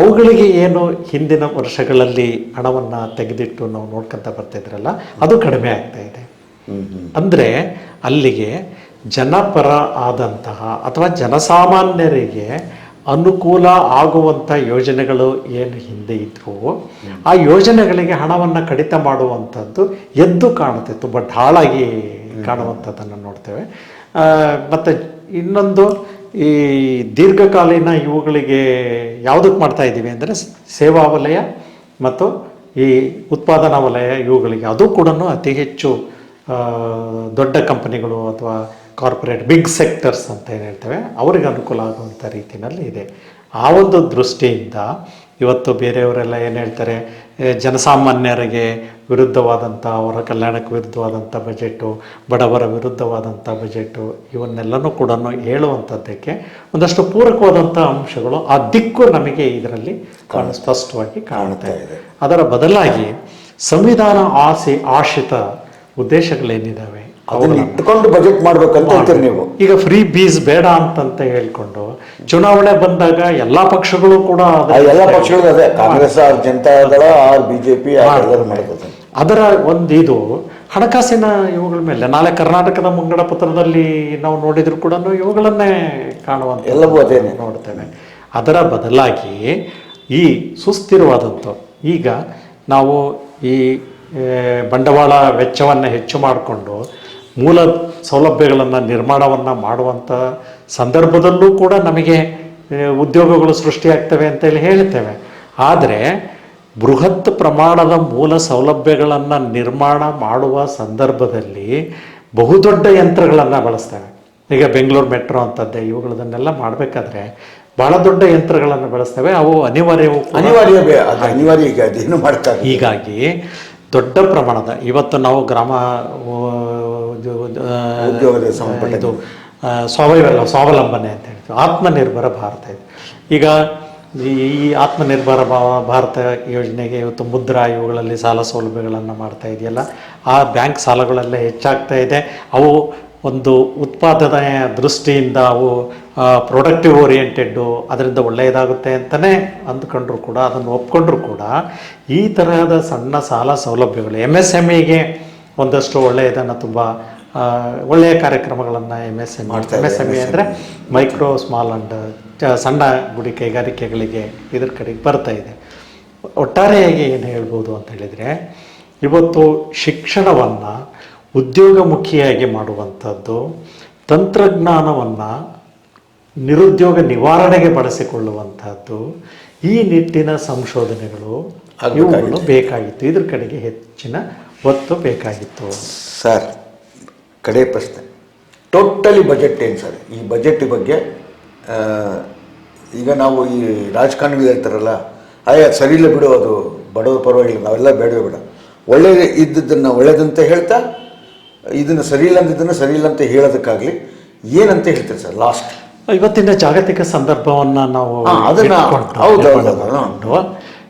ಅವುಗಳಿಗೆ ಏನು ಹಿಂದಿನ ವರ್ಷಗಳಲ್ಲಿ ಹಣವನ್ನು ತೆಗೆದಿಟ್ಟು ನಾವು ನೋಡ್ಕೊತಾ ಬರ್ತಾ ಇದ್ರಲ್ಲ ಅದು ಕಡಿಮೆ ಆಗ್ತಾ ಇದೆ. ಅಂದರೆ ಅಲ್ಲಿಗೆ ಜನಪರ ಆದಂತಹ ಅಥವಾ ಜನಸಾಮಾನ್ಯರಿಗೆ ಅನುಕೂಲ ಆಗುವಂಥ ಯೋಜನೆಗಳು ಏನು ಹಿಂದೆ ಇದ್ವು ಆ ಯೋಜನೆಗಳಿಗೆ ಹಣವನ್ನು ಕಡಿತ ಮಾಡುವಂಥದ್ದು ಎದ್ದು ಕಾಣುತ್ತೆ, ತುಂಬ ಢಾಳಾಗಿ ಕಾಣುವಂಥದ್ದನ್ನು ನೋಡ್ತೇವೆ. ಮತ್ತು ಇನ್ನೊಂದು ಈ ದೀರ್ಘಕಾಲೀನ ಇವುಗಳಿಗೆ ಯಾವುದಕ್ಕೆ ಮಾಡ್ತಾ ಇದ್ದೀವಿ ಅಂದರೆ ಸೇವಾ ವಲಯ ಮತ್ತು ಈ ಉತ್ಪಾದನಾ ವಲಯ ಇವುಗಳಿಗೆ. ಅದು ಕೂಡ ಅತಿ ಹೆಚ್ಚು ದೊಡ್ಡ ಕಂಪನಿಗಳು ಅಥವಾ ಕಾರ್ಪೊರೇಟ್ ಬಿಗ್ ಸೆಕ್ಟರ್ಸ್ ಅಂತ ಏನು ಹೇಳ್ತೇವೆ ಅವರಿಗೆ ಅನುಕೂಲ ಆಗುವಂಥ ರೀತಿಯಲ್ಲಿ ಇದೆ. ಆ ಒಂದು ದೃಷ್ಟಿಯಿಂದ ಇವತ್ತು ಬೇರೆಯವರೆಲ್ಲ ಏನು ಹೇಳ್ತಾರೆ ಜನಸಾಮಾನ್ಯರಿಗೆ ವಿರುದ್ಧವಾದಂಥ ಅವರ ಕಲ್ಯಾಣಕ್ಕೆ ವಿರುದ್ಧವಾದಂಥ ಬಜೆಟ್ಟು ಬಡವರ ವಿರುದ್ಧವಾದಂಥ ಬಜೆಟ್ಟು ಇವನ್ನೆಲ್ಲನೂ ಕೂಡ ಹೇಳುವಂಥದ್ದಕ್ಕೆ ಒಂದಷ್ಟು ಪೂರಕವಾದಂಥ ಅಂಶಗಳು ಆ ದಿಕ್ಕು ನಮಗೆ ಇದರಲ್ಲಿ ಕಾಣ ಸ್ಪಷ್ಟವಾಗಿ ಕಾಣ್ತಾ ಇದೆ. ಅದರ ಬದಲಾಗಿ ಸಂವಿಧಾನ ಆಸೆ ಆಶ್ರಿತ ಉದ್ದೇಶಗಳೇನಿದ್ದಾವೆ ಅದನ್ನ ಇಟ್ಕೊಂಡು ಬಜೆಟ್ ಮಾಡ್ಬೇಕಂತ ಹೇಳ್ತೀರಿ ನೀವು. ಈಗ ಫ್ರೀ ಬೀಸ್ ಬೇಡ ಅಂತಂತ ಹೇಳ್ಕೊಂಡು ಚುನಾವಣೆ ಬಂದಾಗ ಎಲ್ಲಾ ಪಕ್ಷಗಳು ಕೂಡ ಎಲ್ಲಾ ಪಕ್ಷಗಳು ಅದೇ ಕಾಂಗ್ರೆಸ್ ಆರ್ ಜನತಾ ದಳ ಆರ್ ಬಿಜೆಪಿ ಅದರ ಒಂದು ಇದು ಹಣಕಾಸಿನ ಇವುಗಳ ಮೇಲೆ ನಾಳೆ ಕರ್ನಾಟಕದ ಮುಂಗಡ ಪತ್ರದಲ್ಲಿ ನಾವು ನೋಡಿದ್ರು ಕೂಡ ಇವುಗಳನ್ನೇ ಕಾಣುವಂತ ಎಲ್ಲವೂ ಅದೇನೆ. ನೋಡ್ತೇವೆ ಅದರ ಬದಲಾಗಿ ಈ ಸುಸ್ಥಿರವಾದಂಥ ಈಗ ನಾವು ಈ ಬಂಡವಾಳ ವೆಚ್ಚವನ್ನು ಹೆಚ್ಚು ಮಾಡಿಕೊಂಡು ಮೂಲ ಸೌಲಭ್ಯಗಳನ್ನು ನಿರ್ಮಾಣವನ್ನು ಮಾಡುವಂಥ ಸಂದರ್ಭದಲ್ಲೂ ಕೂಡ ನಮಗೆ ಉದ್ಯೋಗಗಳು ಸೃಷ್ಟಿಯಾಗ್ತವೆ ಅಂತೇಳಿ ಹೇಳ್ತೇವೆ. ಆದರೆ ಬೃಹತ್ ಪ್ರಮಾಣದ ಮೂಲ ಸೌಲಭ್ಯಗಳನ್ನು ನಿರ್ಮಾಣ ಮಾಡುವ ಸಂದರ್ಭದಲ್ಲಿ ಬಹುದೊಡ್ಡ ಯಂತ್ರಗಳನ್ನು ಬಳಸ್ತೇವೆ. ಈಗ ಬೆಂಗಳೂರು ಮೆಟ್ರೋ ಅಂತದ್ದೇ ಇವುಗಳನ್ನೆಲ್ಲ ಮಾಡಬೇಕಾದ್ರೆ ಬಹಳ ದೊಡ್ಡ ಯಂತ್ರಗಳನ್ನು ಬಳಸ್ತೇವೆ. ಅವು ಅನಿವಾರ್ಯವೂ. ಅನಿವಾರ್ಯ ಅದು ಅನಿವಾರ್ಯ ಈಗ ಅದೇನು ಮಾಡ್ತಾರೆ ಹೀಗಾಗಿ ದೊಡ್ಡ ಪ್ರಮಾಣದ ಇವತ್ತು ನಾವು ಗ್ರಾಮ ಉದ್ಯೋಗದ ಸಂಬಂಧಪಟ್ಟ ಸ್ವಾವಲಂಬನೆ ಅಂತ ಹೇಳ್ತೀವಿ. ಆತ್ಮನಿರ್ಭರ ಭಾರತ ಇದೆ. ಈಗ ಈ ಈ ಆತ್ಮನಿರ್ಭರ ಭಾರತ ಯೋಜನೆಗೆ ಇವತ್ತು ಮುದ್ರಾ ಇವುಗಳಲ್ಲಿ ಸಾಲ ಸೌಲಭ್ಯಗಳನ್ನು ಮಾಡ್ತಾ ಇದೆಯಲ್ಲ ಆ ಬ್ಯಾಂಕ್ ಸಾಲಗಳೆಲ್ಲ ಹೆಚ್ಚಾಗ್ತಾ ಇದೆ. ಅವು ಒಂದು ಉತ್ಪಾದನೆಯ ದೃಷ್ಟಿಯಿಂದ ಅವು ಪ್ರೊಡಕ್ಟಿವ್ ಓರಿಯೆಂಟೆಡ್ಡು ಅದರಿಂದ ಒಳ್ಳೆಯದಾಗುತ್ತೆ ಅಂತಲೇ ಅಂದ್ಕೊಂಡ್ರು ಕೂಡ ಅದನ್ನು ಒಪ್ಕೊಂಡ್ರು ಕೂಡ ಈ ತರಹದ ಸಣ್ಣ ಸಾಲ ಸೌಲಭ್ಯಗಳು ಎಂ ಎಸ್ ಎಂ ಇಗೆ ಒಂದಷ್ಟು ಒಳ್ಳೆಯದನ್ನು ತುಂಬ ಒಳ್ಳೆಯ ಕಾರ್ಯಕ್ರಮಗಳನ್ನು M S M M S M E ಅಂದರೆ ಮೈಕ್ರೋ ಸ್ಮಾಲ್ ಅಂಡ್ ಸಣ್ಣ ಗುಡಿ ಕೈಗಾರಿಕೆಗಳಿಗೆ ಇದ್ರ ಕಡೆಗೆ ಬರ್ತಾ ಇದೆ. ಒಟ್ಟಾರೆಯಾಗಿ ಏನು ಹೇಳ್ಬೋದು ಅಂತ ಹೇಳಿದರೆ ಇವತ್ತು ಶಿಕ್ಷಣವನ್ನು ಉದ್ಯೋಗಮುಖಿಯಾಗಿ ಮಾಡುವಂಥದ್ದು ತಂತ್ರಜ್ಞಾನವನ್ನು ನಿರುದ್ಯೋಗ ನಿವಾರಣೆಗೆ ಬಳಸಿಕೊಳ್ಳುವಂಥದ್ದು ಈ ನಿಟ್ಟಿನ ಸಂಶೋಧನೆಗಳು ಇವುಗಳು ಬೇಕಾಗಿತ್ತು. ಇದ್ರ ಕಡೆಗೆ ಹೆಚ್ಚಿನ ಒತ್ತು ಬೇಕಾಗಿತ್ತು. ಸರ್ ಕಡೆ ಪ್ರಶ್ನೆ. ಟೋಟಲಿ ಬಜೆಟ್ ಏನು ಸರ್? ಈ ಬಜೆಟ್ ಬಗ್ಗೆ ಈಗ ನಾವು ಈ ರಾಜಕಾರಣಿಗಳು ಹೇಳ್ತಾರಲ್ಲ ಸರಿ ಇಲ್ಲ ಬಿಡು ಅದು ಬಡವ ಪರವಾಗಿಲ್ಲ ನಾವೆಲ್ಲ ಬೇಡವೇ ಬೇಡ. ಒಳ್ಳೆ ಇದ್ದದ್ದನ್ನು ಒಳ್ಳೇದಂತ ಹೇಳ್ತಾ ಇದನ್ನು ಸರಿ ಇಲ್ಲ ಅಂದಿದ್ದನ್ನು ಸರಿ ಇಲ್ಲ ಅಂತ ಹೇಳೋದಕ್ಕಾಗಲಿ ಏನಂತ ಹೇಳ್ತಾರೆ ಸರ್ ಲಾಸ್ಟ್? ಇವತ್ತಿನ ಜಾಗತಿಕ ಸಂದರ್ಭವನ್ನು ನಾವು ಹೌದು ಅದನ್ನ-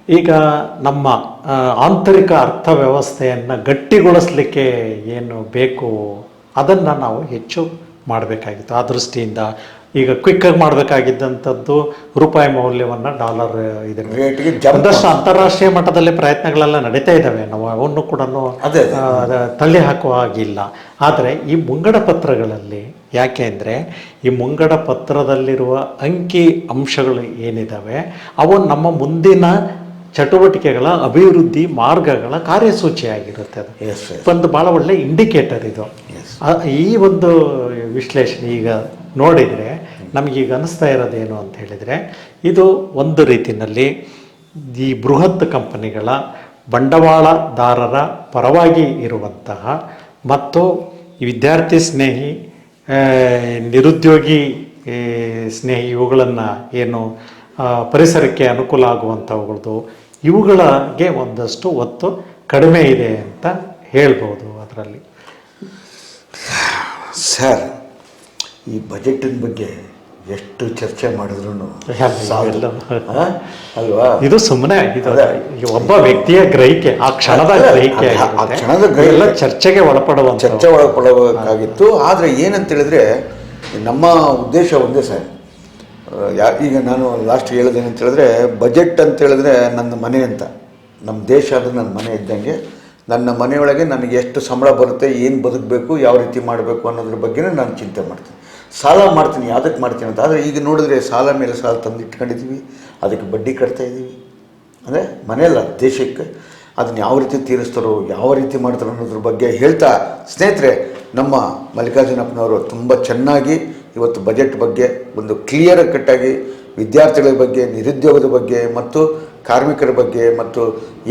ಈಗ ನಮ್ಮ ಆಂತರಿಕ ಆಂತರಿಕ ಅರ್ಥವ್ಯವಸ್ಥೆಯನ್ನು ಗಟ್ಟಿಗೊಳಿಸ್ಲಿಕ್ಕೆ ಏನು ಬೇಕು ಅದನ್ನು ನಾವು ಹೆಚ್ಚು ಮಾಡಬೇಕಾಗಿತ್ತು. ಆ ದೃಷ್ಟಿಯಿಂದ ಈಗ ಕ್ವಿಕ್ಕಾಗಿ ಮಾಡಬೇಕಾಗಿದ್ದಂಥದ್ದು ರೂಪಾಯಿ ಮೌಲ್ಯವನ್ನು ಡಾಲರ್ ಇದೆ. ಒಂದಷ್ಟು ಅಂತಾರಾಷ್ಟ್ರೀಯ ಮಟ್ಟದಲ್ಲಿ ಪ್ರಯತ್ನಗಳೆಲ್ಲ ನಡೀತಾ ಇದ್ದಾವೆ ನಾವು ಅವನ್ನು ಕೂಡ ತಳ್ಳಿ ಹಾಕುವ ಹಾಗಿಲ್ಲ. ಆದರೆ ಈ ಮುಂಗಡ ಪತ್ರಗಳಲ್ಲಿ ಯಾಕೆ ಅಂದರೆ ಈ ಮುಂಗಡ ಪತ್ರದಲ್ಲಿರುವ ಅಂಕಿ ಅಂಶಗಳು ಏನಿದ್ದಾವೆ ಅವು ನಮ್ಮ ಮುಂದಿನ ಚಟುವಟಿಕೆಗಳ ಅಭಿವೃದ್ಧಿ ಮಾರ್ಗಗಳ ಕಾರ್ಯಸೂಚಿಯಾಗಿರುತ್ತೆ ಅದು. ಒಂದು ಭಾಳ ಒಳ್ಳೆ ಇಂಡಿಕೇಟರ್ ಇದು. ಈ ಒಂದು ವಿಶ್ಲೇಷಣೆ ಈಗ ನೋಡಿದರೆ ನಮಗೀಗ ಅನಿಸ್ತಾ ಇರೋದೇನು ಅಂತ ಹೇಳಿದರೆ ಇದು ಒಂದು ರೀತಿಯಲ್ಲಿ ಈ ಬೃಹತ್ ಕಂಪನಿಗಳ ಬಂಡವಾಳದಾರರ ಪರವಾಗಿ ಇರುವಂತಹ ಮತ್ತು ವಿದ್ಯಾರ್ಥಿ ಸ್ನೇಹಿ ನಿರುದ್ಯೋಗಿ ಸ್ನೇಹಿ ಇವುಗಳನ್ನು ಏನು ಪರಿಸರಕ್ಕೆ ಅನುಕೂಲ ಆಗುವಂಥವುಗಳದು ಇವುಗಳಿಗೆ ಒಂದಷ್ಟು ಒತ್ತು ಕಡಿಮೆ ಇದೆ ಅಂತ ಹೇಳ್ಬೋದು ಅದರಲ್ಲಿ. ಸರ್ ಈ ಬಜೆಟಿನ ಬಗ್ಗೆ ಎಷ್ಟು ಚರ್ಚೆ ಮಾಡಿದ್ರು ಎಲ್ಲ- ಅಲ್ವಾ? ಇದು ಸುಮ್ಮನೆ ಒಬ್ಬ ವ್ಯಕ್ತಿಯ ಗ್ರಹಿಕೆ ಆ ಕ್ಷಣದ ಗ್ರಹಿಕೆ ಆ- ಕ್ಷಣದ ಗ್ರಹಿಕೆ. ಇವೆಲ್ಲ ಚರ್ಚೆಗೆ ಒಳಪಡುವ ಚರ್ಚೆ ಒಳಪಡಬೇಕಾಗಿತ್ತು ಆದರೆ ಏನಂತ ಹೇಳಿದ್ರೆ ನಮ್ಮ ಉದ್ದೇಶ ಒಂದೇ ಸರ್. ಯಾ ಈಗ ನಾನು ಲಾಸ್ಟ್ ಹೇಳೋದೇನಂತ ಹೇಳಿದ್ರೆ ಬಜೆಟ್ ಅಂತ ಹೇಳಿದ್ರೆ ನನ್ನ ಮನೆ ಅಂತ. ನಮ್ಮ ದೇಶ ಅಂದರೆ ನನ್ನ ಮನೆ ಇದ್ದಂಗೆ. ನನ್ನ ಮನೆಯೊಳಗೆ ನನಗೆ ಎಷ್ಟು ಸಂಬಳ ಬರುತ್ತೆ, ಏನು ಬದುಕಬೇಕು, ಯಾವ ರೀತಿ ಮಾಡಬೇಕು ಅನ್ನೋದ್ರ ಬಗ್ಗೆನೇ ನಾನು ಚಿಂತೆ ಮಾಡ್ತೀನಿ. ಸಾಲ ಮಾಡ್ತೀನಿ ಯಾವುದಕ್ಕೆ ಮಾಡ್ತೀನಿ ಅಂತ. ಆದರೆ ಈಗ ನೋಡಿದ್ರೆ ಸಾಲ ಮೇಲೆ ಸಾಲ ತಂದು ಇಟ್ಕೊಂಡಿದ್ದೀವಿ ಅದಕ್ಕೆ ಬಡ್ಡಿ ಕಟ್ತಾ ಇದ್ದೀವಿ ಅಂದರೆ ಮನೆಯಲ್ಲ, ದೇಶಕ್ಕೆ ಅದನ್ನ ಯಾವ ರೀತಿ ತೀರಿಸ್ತಾರೋ, ಯಾವ ರೀತಿ ಮಾಡ್ತಾರೋ ಅನ್ನೋದ್ರ ಬಗ್ಗೆ ಹೇಳ್ತಾ, ಸ್ನೇಹಿತರೆ, ನಮ್ಮ ಮಲ್ಲಿಕಾರ್ಜುನಪ್ಪನವರು ತುಂಬ ಚೆನ್ನಾಗಿ ಇವತ್ತು ಬಜೆಟ್ ಬಗ್ಗೆ ಒಂದು ಕ್ಲಿಯರ್ ಕಟ್ಟಾಗಿ ವಿದ್ಯಾರ್ಥಿಗಳ ಬಗ್ಗೆ, ನಿರುದ್ಯೋಗದ ಬಗ್ಗೆ ಮತ್ತು ಕಾರ್ಮಿಕರ ಬಗ್ಗೆ ಮತ್ತು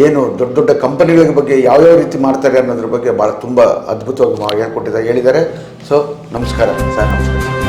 ಏನು ದೊಡ್ಡ ದೊಡ್ಡ ಕಂಪನಿಗಳ ಬಗ್ಗೆ ಯಾವ್ಯಾವ ರೀತಿ ಮಾಡ್ತಾರೆ ಅನ್ನೋದ್ರ ಬಗ್ಗೆ ಭಾಳ ತುಂಬ ಅದ್ಭುತವಾಗಿ ಹೇಳ್ಕೊಟ್ಟಿದ್ದಾರೆ ಹೇಳಿದ್ದಾರೆ. ಸೊ ನಮಸ್ಕಾರ ಸರ್, ನಮಸ್ಕಾರ.